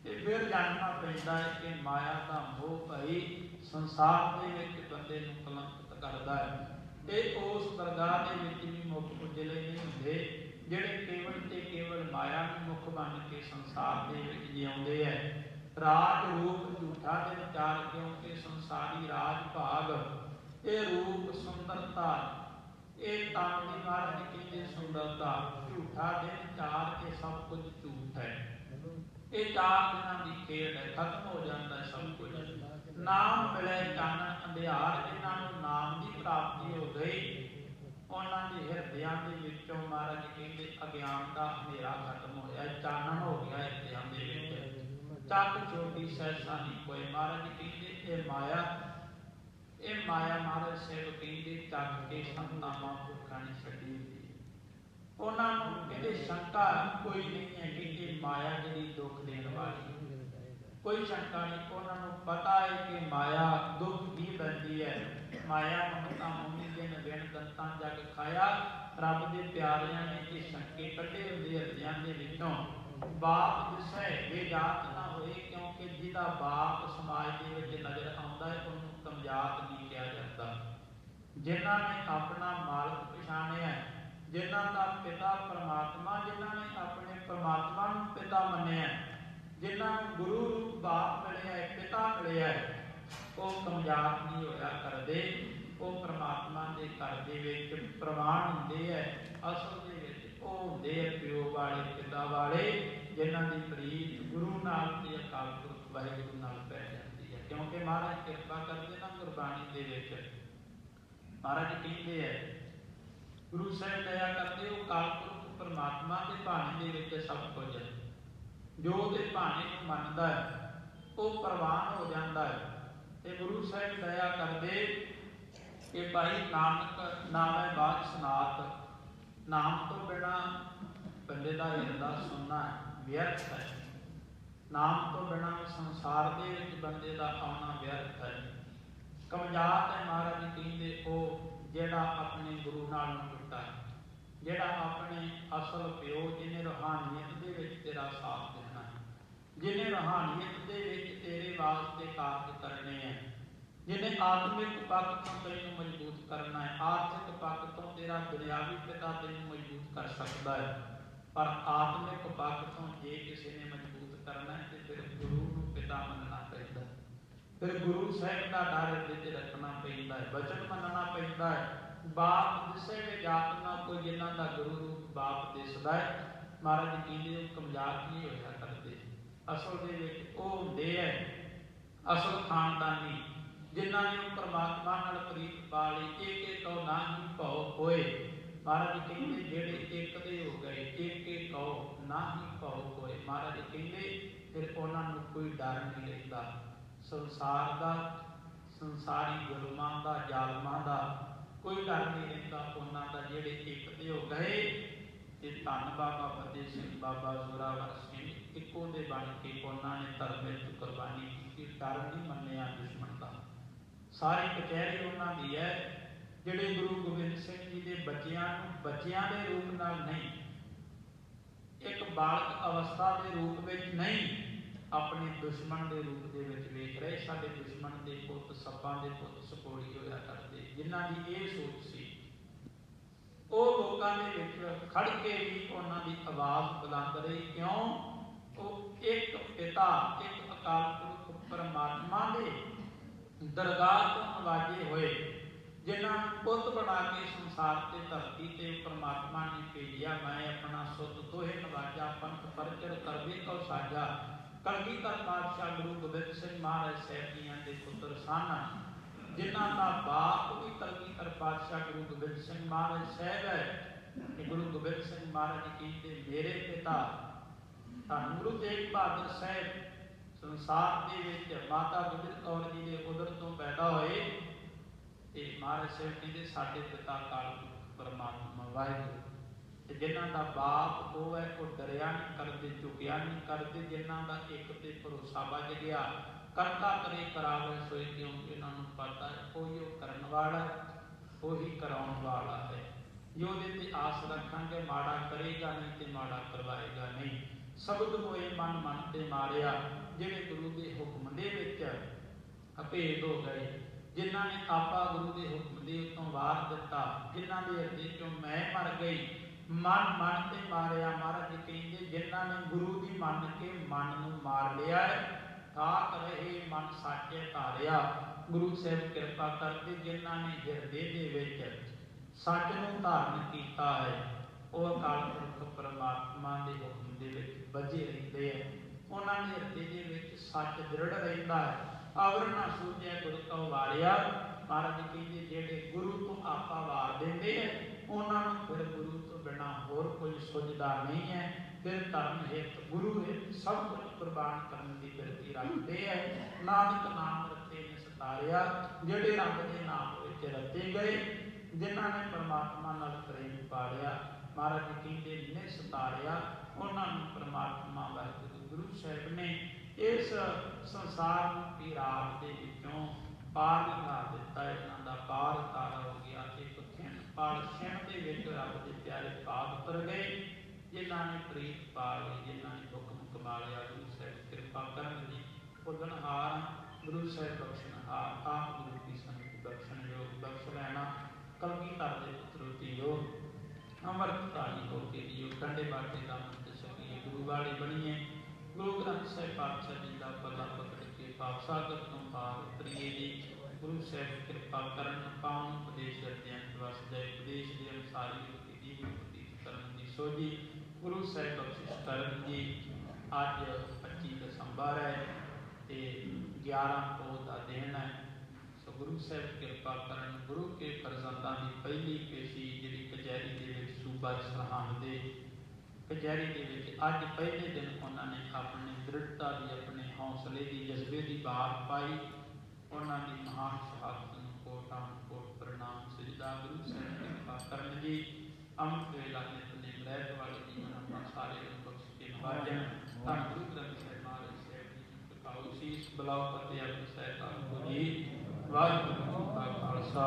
ਤੇ ਫਿਰ ਜਾਣਨਾ ਪੈਂਦਾ ਹੈ ਕਿ ਮਾਇਆ ਦਾ ਮੋਹ ਭਈ ਸੰਸਾਰ ਦੇ ਵਿੱਚ ਬੰਦੇ ਨੂੰ ਕਲੰਕਿਤ ਕਰਦਾ ਹੈ। ਤੇ ਉਸ ਦਰਗਾਹ ਦੇ ਵਿੱਚ ਵੀ ਮੁੱਖ ਉਜਲੇ ਨਹੀਂ ਹੁੰਦੇ, ਜਿਹੜੇ ਕੇਵਲ ਤੇ ਕੇਵਲ ਮਾਇਆ ਨੂੰ ਮੁੱਖ ਬਣ ਕੇ ਸੰਸਾਰ ਦੇ ਵਿੱਚ ਜਿਉਂਦੇ ਐ ਰਾਜ ਰੂਪ ਝੂਠਾ ਦੇ ਵਿਚਾਰ, ਕਿਉਂਕਿ ਸੰਸਾਰੀ ਰਾਜ ਭਾਗ ਇਹ ਰੂਪ ਸੁੰਦਰਤਾ। ਇਹ ਤਾਂ ਦੀ ਮਹਾਰਾਜ ਕਹਿੰਦੇ ਸੁੰਦਰਤਾ। ਝੂਠਾ ਦੇ ਵਿਚਾਰ ਇਹ ਸਭ ਕੁਝ ਝੂਠ ਹੈ। ਇਹ ਚਾਰ ਦਿਨਾਂ ਦੀ ਖੇਡ ਹੈ, ਖਤਮ ਹੋ ਜਾਂਦਾ ਸਭ ਕੁਝ। ਨਾਮ ਮਿਲੇ ਚਾਨਣ ਅੰਧਿਆਰ ਇਹਨਾਂ ਨੂੰ ਨਾਮ ਦੀ ਪ੍ਰਾਪਤੀ ਹੋ ਗਈ, ਉਹਨਾਂ ਦੇ ਹਿਰਦਿਆਂ ਦੇ ਵਿੱਚੋਂ ਮਹਾਰਾਜ ਕਹਿੰਦੇ, ਅਗਿਆਨ ਦਾ ਹਨੇਰਾ ਖਤਮ ਹੋਇਆ ਚਾਨਣ ਹੋ ਗਿਆ ਹਿਰਦਿਆਂ ਦੇ ਵਿੱਚ। ਚੱਕ ਛੋਟੀ ਸੈਸਾ ਕੋਈ ਮਹਾਰਾਜ ਕਹਿੰਦੇ, ਇਹ ਮਾਇਆ ਇਹ ਮਾਇਆ ਮਹਾਰਾਜ ਸੇਵ ਕਹਿੰਦੇ ਚੱਕ ਕੇ ਸੰਤਾਂ ਮਹਾਂਪੁਰਖਾਂ ਨੇ ਛੱਡੀ ਹੁੰਦੀ ਹੈ। ਉਹਨਾਂ ਨੂੰ ਕਹਿੰਦੇ, ਸ਼ੰਕਾ ਕੋਈ ਨਹੀਂ ਹੈ ਕਿ ਇਹ ਮਾਇਆ ਜਿਹੜੀ ਦੁੱਖ ਦੇਣ ਵਾਲੀ ਕੋਈ ਸ਼ੰਕਾ ਨਹੀਂ, ਉਹਨਾਂ ਨੂੰ ਪਤਾ ਹੈ ਕਿ ਮਾਇਆ ਦੁੱਖ ਵੀ ਦਿੰਦੀ ਹੈ। ਮਾਇਆ ਮਮਤਾ ਮੁਨੀ ਦੇ ਨਵੇਣ ਦੰਤਾਂ ਜਗ ਖਾਇਆ, ਰੱਬ ਦੇ ਪਿਆਰਿਆਂ ਨੇ ਇਹ ਸ਼ੰਕੇ ਕੱਢੇ ਹੁੰਦੇ ਹਿਰਦਿਆਂ ਦੇ ਵਿੱਚੋਂ। ਬਾਪ ਦਿਸੈ ਬੇਜਾਤ ਨਾ ਹੋਏ ਜਿਹਦਾ ਬਾਪ ਸਮਾਜ ਦੇ ਵਿੱਚ ਨਜ਼ਰ ਆਉਂਦਾ ਹੈ, ਉਹਨੂੰ ਕਮਜ਼ਾਤ ਨਹੀਂ ਕਿਹਾ ਜਾਂਦਾ। ਜਿਨ੍ਹਾਂ ਨੇ ਆਪਣਾ ਮਾਲਕ ਪਛਾਣਿਆ, ਜਿਨ੍ਹਾਂ ਦਾ ਪਿਤਾ ਪਰਮਾਤਮਾ, ਜਿਨ੍ਹਾਂ ਨੇ ਆਪਣੇ ਪਰਮਾਤਮਾ ਨੂੰ ਪਿਤਾ ਮੰਨਿਆ, ਜਿਨ੍ਹਾਂ ਨੂੰ ਗੁਰੂ ਰੂਪ ਬਾਪ ਮਿਲਿਆ ਹੈ ਪਿਤਾ ਮਿਲਿਆ ਹੈ ਉਹ ਕਮਜ਼ਾਤ ਨਹੀਂ ਹੋਇਆ ਕਰਦੇ। ਉਹ ਪਰਮਾਤਮਾ ਦੇ ਘਰ ਦੇ ਵਿੱਚ ਪ੍ਰਵਾਨ ਹੁੰਦੇ ਹੈ ਅਸਲ ਦੇ ਵਿੱਚ ਉਹ ਹੁੰਦੇ ਹੈ ਪਿਓ ਵਾਲੇ, ਪਿਤਾ ਵਾਲੇ, ਜਿਨ੍ਹਾਂ ਦੀ ਪ੍ਰੀਤ ਗੁਰੂ ਨਾਨਕ ਤੇ ਅਕਾਲ ਪੁਰਖ ਵਾਹਿਗੁਰੂ ਨਾਲ ਪੈ ਜਾਂਦੀ ਹੈ। ਕਿਉਂਕਿ ਮਹਾਰਾਜ ਕਿਰਪਾ ਕਰਦੇ ਨਾ ਗੁਰਬਾਣੀ ਦੇ ਵਿੱਚ। ਮਹਾਰਾਜ ਕਹਿੰਦੇ ਹੈ ਗੁਰੂ ਸਾਹਿਬ ਦਇਆ ਕਰਦੇ, ਉਹ ਅਕਾਲ ਪੁਰਖ ਪਰਮਾਤਮਾ ਦੇ ਬਾਣੀ ਦੇ ਵਿੱਚ ਸਭ ਕੁਝ ਹੈ। ਜੋ ਤੇ ਬਾਣੀ ਨੂੰ ਮੰਨਦਾ ਹੈ, ਉਹ ਪ੍ਰਵਾਨ ਹੋ ਜਾਂਦਾ ਹੈ। ਤੇ ਗੁਰੂ ਸਾਹਿਬ ਦਇਆ ਕਰਦੇ ਕਿ ਭਾਈ ਨਾਨਕ, ਨਾਮੈ ਬਾਦ ਸਨਾਤ, ਨਾਮ ਤੋਂ ਬਿਨਾ ਬੰਦੇ ਦਾ ਹਿਰਦਾ ਸੁਣਨਾ ਵਿਅਰਥ ਹੈ। ਨਾਮ ਤੋਂ ਬਿਨਾ ਸੰਸਾਰ ਦੇ ਵਿੱਚ ਬੰਦੇ ਦਾ ਆਉਣਾ ਵਿਅਰਥ ਹੈ। ਕਮਜਾਤ ਹੈ ਮਹਾਰਾਜ ਕਹਿੰਦੇ, ਉਹ ਜਿਹੜਾ ਆਪਣੇ ਗੁਰੂ ਨਾਲ ਨੂੰ ਹੈ, ਜਿਹੜਾ ਆਪਣੇ ਅਸਲ ਪਿਓ ਜਿਹਨੇ ਰੂਹਾਨੀਅਤ ਦੇ ਵਿੱਚ ਤੇਰਾ ਸਾਥ ਦੇਣਾ ਹੈ, ਜਿਹਨੇ ਰੂਹਾਨੀਅਤ ਦੇ ਵਿੱਚ ਤੇਰੇ ਵਾਸਤੇ ਕਾਰਜ ਕਰਨੇ ਹੈ, ਜਿਹਨੇ ਆਤਮਿਕ ਪੱਖ ਤੋਂ ਤੈਨੂੰ ਮਜ਼ਬੂਤ ਕਰਨਾ ਹੈ ਆਰਥਿਕ ਪੱਖ ਤੋਂ ਤੇਰਾ ਦੁਨਿਆਵੀ ਪਿਤਾ ਤੈਨੂੰ ਮਜ਼ਬੂਤ ਕਰ ਸਕਦਾ ਹੈ, ਪਰ ਆਤਮਿਕ ਪੱਖ ਤੋਂ ਜੇ ਕਿਸੇ ਨੇ ਮਜ਼ਬੂਤ ਕਰਨਾ ਤੇ ਫਿਰ ਗੁਰੂ ਨੂੰ ਪਿਤਾ ਮੰਨਣਾ ਪੈਂਦਾ ਫਿਰ ਗੁਰੂ ਸਾਹਿਬ ਦਾ ਡਰ ਦਿਲ ਰੱਖਣਾ ਪੈਂਦਾ ਹੈ, ਵਚਨ ਮੰਨਣਾ ਪੈਂਦਾ ਹੈ। ਬਾਪ ਦਿਸੇ ਵੀ ਜਾਤ ਨਾ ਕੋਈ, ਜਿਨ੍ਹਾਂ ਦਾ ਗੁਰੂ ਰੂਪ ਬਾਪ ਦਿਸਦਾ ਹੈ, ਮਹਾਰਾਜ ਕਹਿੰਦੇ ਉਹ ਕਮਜ਼ਾਰ ਨਹੀਂ ਹੋਇਆ ਕਰਦੇ। ਅਸਲ ਦੇ ਵਿੱਚ ਉਹ ਹੁੰਦੇ ਹੈ ਅਸਲ ਖਾਨਦਾਨੀ, ਜਿਨ੍ਹਾਂ ਨੇ ਉਹ ਪ੍ਰਮਾਤਮਾ ਨਾਲ ਪ੍ਰੀਤ ਪਾ ਲਈ ਇੱਕ ਇੱਕ ਕਉ ਨਾ ਹੀ ਭਉ ਹੋਏ। ਮਹਾਰਾਜ ਕਹਿੰਦੇ ਜਿਹੜੇ ਇੱਕ ਦੇ ਹੋ ਗਏ ਇੱਕ ਇੱਕ ਕਉ ਨਾ ਹੀ ਭਉ ਹੋਏ ਮਹਾਰਾਜ ਕਹਿੰਦੇ, ਫਿਰ ਉਹਨਾਂ ਨੂੰ ਕੋਈ ਡਰ ਨਹੀਂ ਰਹਿੰਦਾ। ਸੰਸਾਰ ਦਾ, ਸੰਸਾਰੀ ਜ਼ੁਲਮਾਂ ਦਾ, ਜ਼ਾਲਮਾਂ ਦਾ ਕੋਈ ਡਰ ਨਹੀਂ ਰਹਿੰਦਾ। ਉਹਨਾਂ ਦਾ ਜਿਹੜੇ ਇੱਕ ਦੇ ਹੋ ਗਏ, ਤੇ ਧੰਨ ਬਾਬਾ ਫਤਿਹ ਸਿੰਘ, ਬਾਬਾ ਜ਼ੋਰਾਵਰ ਸਿੰਘ, ਇੱਕੋ ਦੇ ਬਣ ਕੇ ਉਹਨਾਂ ਨੇ ਧਰਮ ਵਿੱਚ ਕੁਰਬਾਨੀ ਕੀਤੀ। ਡਰ ਨਹੀਂ ਮੰਨਿਆ ਦੁਸ਼ਮਣ ਦਾ। ਸਾਰੀ ਕਚਹਿਰੀ ਉਹਨਾਂ ਦੀ ਹੈ। ਜਿਹੜੇ ਗੁਰੂ ਗੋਬਿੰਦ ਸਿੰਘ ਜੀ ਦੇ ਬੱਚਿਆਂ ਨੂੰ, ਬੱਚਿਆਂ ਦੇ ਰੂਪ ਨਾਲ ਨਹੀਂ, ਇੱਕ ਬਾਲਕ ਅਵਸਥਾ ਦੇ ਰੂਪ ਵਿੱਚ ਨਹੀਂ ਆਪਣੇ ਦੁਸ਼ਮਣ ਦੇ ਰੂਪ ਦੇ ਵਿੱਚ ਵੇਖ ਰਹੇ। ਸਾਡੇ ਦੁਸ਼ਮਣ ਦੇ ਪੁੱਤ, ਸੱਪਾਂ ਦੇ ਪੁੱਤ ਸਪੋੜੀ ਹੋਇਆ ਕਰਦੇ, ਜਿਨ੍ਹਾਂ ਦੀ ਇਹ ਸੋਚ ਸੀ। ਉਹ ਲੋਕਾਂ ਦੇ ਵਿੱਚ ਖੜ ਕੇ ਵੀ ਉਹਨਾਂ ਦੀ ਆਵਾਜ਼ ਬੁਲੰਦ ਰਹੀ। ਕਿਉਂ? ਉਹ ਇੱਕ ਪਿਤਾ, ਇੱਕ ਅਕਾਲ ਪੁਰਖ ਪਰਮਾਤਮਾ ਦੇ ਦਰਗਾਹ ਤੋਂ ਨਵਾਜੇ ਹੋਏ। ਜਿਨ੍ਹਾਂ ਪੁੱਤ ਬਣਾ ਕੇ ਸੰਸਾਰ ਤੇ ਧਰਤੀ ਤੇ ਪਰਮਾਤਮਾ ਨੇ ਭੇਜਿਆ, ਮੈਂ ਆਪਣਾ ਸੁੱਤ ਤੋਹੇ ਨਵਾਜਾ ਪੰਥ ਪਰਚਰ ਕਰਵੇ ਕਉ ਸਾਜਾ। ਕਲਗੀਧਰ ਪਾਤਸ਼ਾਹ ਗੁਰੂ ਗੋਬਿੰਦ ਸਿੰਘ ਮਹਾਰਾਜ ਸਾਹਿਬ ਜੀਆਂ ਦੇ ਪੁੱਤਰ ਸਨ। ਜਿਨ੍ਹਾਂ ਦਾ ਬਾਪ ਵੀ ਕਲਗੀਧਰ ਪਾਤਸ਼ਾਹ ਗੁਰੂ ਗੋਬਿੰਦ ਸਿੰਘ ਮਹਾਰਾਜ ਸਾਹਿਬ ਹੈ। ਕਿ ਗੁਰੂ ਗੋਬਿੰਦ ਸਿੰਘ ਮਹਾਰਾਜ ਕਹਿੰਦੇ, ਮੇਰੇ ਪਿਤਾ, ਧੰਨ ਗੁਰੂ ਤੇਗ ਬਹਾਦਰ ਸਾਹਿਬ, ਸੰਸਾਰ ਦੇ ਵਿੱਚ ਮਾਤਾ ਗੁਜਰ ਕੌਰ ਜੀ ਦੇ ਉਦਰ ਤੋਂ ਪੈਦਾ ਹੋਏ। ਤੇ ਮਹਾਰਾਜ ਸਾਹਿਬ ਕਹਿੰਦੇ, ਸਾਡੇ ਪਿਤਾ ਕਾਲ ਪਰਮਾਤਮਾ, ਵਾਹਿਗੁਰੂ। ਤੇ ਜਿਨ੍ਹਾਂ ਦਾ ਬਾਪ ਉਹ ਹੈ ਉਹ ਡਰਿਆ ਨਹੀਂ ਕਰਦੇ, ਝੁਕਿਆ ਨਹੀਂ ਕਰਦੇ, ਜਿਨ੍ਹਾਂ ਦਾ ਇੱਕ ਤੇ ਭਰੋਸਾ ਵੱਜ ਗਿਆ, ਕਰਤਾ ਕਰੇ ਕਰਾਵੇ ਸੋਈ ਕਿਉਂ ਇਹਨਾਂ ਨੂੰ ਪਤਾ ਹੈ, ਕੋਈ ਉਹ ਕਰਨ ਵਾਲਾ ਉਹੀ ਕਰਾਉਣ ਵਾਲਾ ਹੈ। ਜੋ ਉਹਦੇ ਤੇ ਆਸ ਰੱਖਾਂਗੇ, ਮਾੜਾ ਕਰੇਗਾ ਨਹੀਂ ਤੇ ਮਾੜਾ ਕਰਵਾਏਗਾ ਨਹੀਂ। ਸ਼ਬਦ ਹੋਏ ਮਨ ਮਨ ਤੇ ਮਾਰਿਆ, ਜਿਹੜੇ ਗੁਰੂ ਦੇ ਹੁਕਮ ਦੇ ਵਿੱਚ ਅਭੇਦ ਹੋ ਗਏ। ਜਿਨ੍ਹਾਂ ਨੇ ਆਪਾ ਗੁਰੂ ਦੇ ਹੁਕਮ ਦੇ ਉਤੋਂ ਵਾਰ ਦਿੱਤਾ, ਜਿਨ੍ਹਾਂ ਦੇ ਹਿਰਦੇ ਚੋਂ ਮੈਂ ਮਰ ਗਈ, ਮਨ ਮਨ ਤੇ ਮਾਰਿਆ ਮਹਾਰਾਜ ਜੀ ਕਹਿੰਦੇ, ਜਿਨ੍ਹਾਂ ਨੇ ਗੁਰੂ ਦੀ ਮੰਨ ਕੇ ਮਨ ਨੂੰ ਮਾਰ ਲਿਆ ਹੈ ਰਹੇ ਮਨ ਸਾਚੇ ਧਾਰਿਆ। ਗੁਰੂ ਸਾਹਿਬ ਕਿਰਪਾ ਕਰਦੇ ਜਿਨ੍ਹਾਂ ਨੇ ਹਿਰਦੇ ਦੇ ਵਿੱਚ ਸੱਚ ਨੂੰ ਧਾਰਨ ਕੀਤਾ ਹੈ, ਉਹ ਅਕਾਲ ਪੁਰਖ ਪਰਮਾਤਮਾ ਦੇ ਹੁਕਮ ਦੇ ਵਿੱਚ ਵਜੇ ਰਹਿੰਦੇ ਆ। ਉਹਨਾਂ ਦੇ ਹਿਰਦੇ ਦੇ ਵਿੱਚ ਸੱਚ ਦ੍ਰਿੜ ਰਹਿੰਦਾ ਹੈ। ਆਵਰ ਨਾ ਸੂਝਿਆ ਗੁਰੂ ਕਉ ਵਾਰਿਆ ਮਹਾਰਾਜ ਕਹਿੰਦੇ ਜਿਹੜੇ ਗੁਰੂ ਤੋਂ ਆਪਾ ਵਾਰ ਦਿੰਦੇ ਆ, ਉਹਨਾਂ ਨੂੰ ਫਿਰ ਗੁਰੂ ਤੋਂ ਬਿਨਾ ਹੋਰ ਕੋਈ ਸੁਝਦਾ ਨਹੀਂ ਹੈ। ਫਿਰ ਧਰਮ ਹਿਤ, ਗੁਰੂ ਹਿਤ ਸਭ ਕੁਝ ਕੁਰਬਾਨ ਕਰਨ ਦੀ ਬਿਰਤੀ ਰੱਖਦੇ ਹੈ ਨਾਨਕ ਨਾਮ ਰਤੇ ਨੇ ਸਤਾਰਿਆ, ਜਿਹੜੇ ਰੱਬ ਦੇ ਨਾਮ ਵਿੱਚ ਰਤੇ ਗਏ, ਜਿਨ੍ਹਾਂ ਨੇ ਪਰਮਾਤਮਾ ਨਾਲ ਪ੍ਰੇਮ ਪਾੜਿਆ। ਮਹਾਰਾਜ ਕਹਿੰਦੇ ਨੇ ਸਤਾਰਿਆ, ਉਹਨਾਂ ਨੂੰ ਪਰਮਾਤਮਾ ਵਾਹਿਗੁਰੂ, ਗੁਰੂ ਸਾਹਿਬ ਨੇ ਇਸ ਸੰਸਾਰ ਦੀ ਰਾਤ ਦੇ ਵਿੱਚੋਂ ਪਾਰ ਲਗਾ ਦਿੱਤਾ, ਇਹਨਾਂ ਦਾ ਪਾਰ ਤਾਰਾ ਹੋ ਗਿਆ ਇੱਕ ਖਿੰਡ ਪਾਲ ਖਿੰਡ ਦੇ ਵਿੱਚ ਰੱਬ ਦੇ ਪਿਆਰੇ ਪਾਦ ਉਤਰ ਗਏ। ਜਿਨ੍ਹਾਂ ਨੇ ਪ੍ਰੀਤ ਪਾ ਲਈ, ਜਿਨ੍ਹਾਂ ਨੇ ਹੁਕਮ ਕਮਾ ਲਿਆ, ਗੁਰੂ ਸਾਹਿਬ ਕਿਰਪਾ ਕਰਨ ਜੀ ਭੁੱਲਣਹਾਰ ਗੁਰੂ ਸਾਹਿਬ ਬਖਸ਼ਣਹਾਰ, ਆਪ ਗੁਰੂ ਕੀ ਸੰਗਤ ਬਖਸ਼ਣ ਯੋਗ, ਬਖਸ਼ ਲੈਣਾ, ਕਲਗੀ ਧਰ ਦੇ ਪੁੱਤਰੋ ਜੀਓ ਅਮਰਤ ਧਾਰੀ ਹੋ ਕੇ ਜੀਓ ਕੰਡੇ ਬਾਟੇ ਦਾ ਮੰਤ ਸਕੀਏ ਗੁਰੂ ਵਾਲੀ ਬਣੀਏ। ਗੁਰੂ ਗ੍ਰੰਥ ਸਾਹਿਬ ਪਾਤਸ਼ਾਹ ਜੀ ਦਾ ਪੱਲਾ ਪਕੜ ਕੇ ਪਾਪ ਸਾਗਰ ਤੋਂ ਪਾਰ ਉਤਰੀਏ ਜੀ। ਗੁਰੂ ਸਾਹਿਬ ਕਿਰਪਾ ਕਰਨ ਪਾਉਣ ਉਪਦੇਸ਼ ਦਰਦਿਆਂ ਵਸ ਉਪਦੇਸ਼ ਦੇ ਅਨੁਸਾਰੀ ਯੁਕਤੀ ਦੀ ਮੁਕਤੀ ਕਰਨ ਦੀ ਸੋਝੀ ਗੁਰੂ ਸਾਹਿਬ ਬਖਸ਼ਿਸ਼ ਕਰਨ ਜੀ ਅੱਜ 25 ਦਸੰਬਰ ਹੈ ਤੇ 11 ਪੋਹ ਦਾ ਦਿਨ ਹੈ। ਸੋ ਗੁਰੂ ਸਾਹਿਬ ਕਿਰਪਾ ਕਰਨ ਗੁਰੂ ਕੇ ਫਰਜ਼ੰਦਾਂ ਦੀ ਪਹਿਲੀ ਪੇਸ਼ੀ ਜਿਹੜੀ ਕਚਹਿਰੀ ਦੇ ਵਿੱਚ ਸੂਬਾ ਸਰਹੰਦ ਦੇ ਕਚਹਿਰੀ ਦੇ ਵਿੱਚ ਅੱਜ ਪਹਿਲੇ ਦਿਨ ਉਹਨਾਂ ਨੇ ਆਪਣੀ ਦ੍ਰਿੜਤਾ ਦੀ ਆਪਣੇ ਹੌਸਲੇ ਦੀ ਜਜ਼ਬੇ ਦੀ ਬਾਤ ਪਾਈ ਉਹਨਾਂ ਦੀ ਮਹਾਨ ਸ਼ਹਾਦਤ ਨੂੰ ਕੋਟਾਂ ਕੋਟ ਪ੍ਰਣਾਮ ਸਜਦਾ ਗੁਰੂ ਸਾਹਿਬ ਕਿਰਪਾ ਕਰਨ ਜੀ ਅੰਮ੍ਰਿਤ ਵੇਲਾ ਨਿਤ ਨੇ ਰਹਿਤ ਵਾਲੇ ਜੀਵਨ ਆਪਾਂ ਸਾਰੇ ਨੂੰ ਬਖਸ਼ ਕੇ ਨਵਾਜਣ ਤਾਂ ਗੁਰੂ ਗ੍ਰੰਥ ਸਾਹਿਬ ਮਹਾਰਾਜ ਸਾਹਿਬ ਜੀ ਨੂੰ ਟਿਕਾਊ ਸੀਸ ਬਲਾਉ ਫਤਿਹ ਅਬ ਸਹਿਤਾ ਜੀ ਵਾਹਿਗੁਰੂ ਜੀ ਕਾ ਖਾਲਸਾ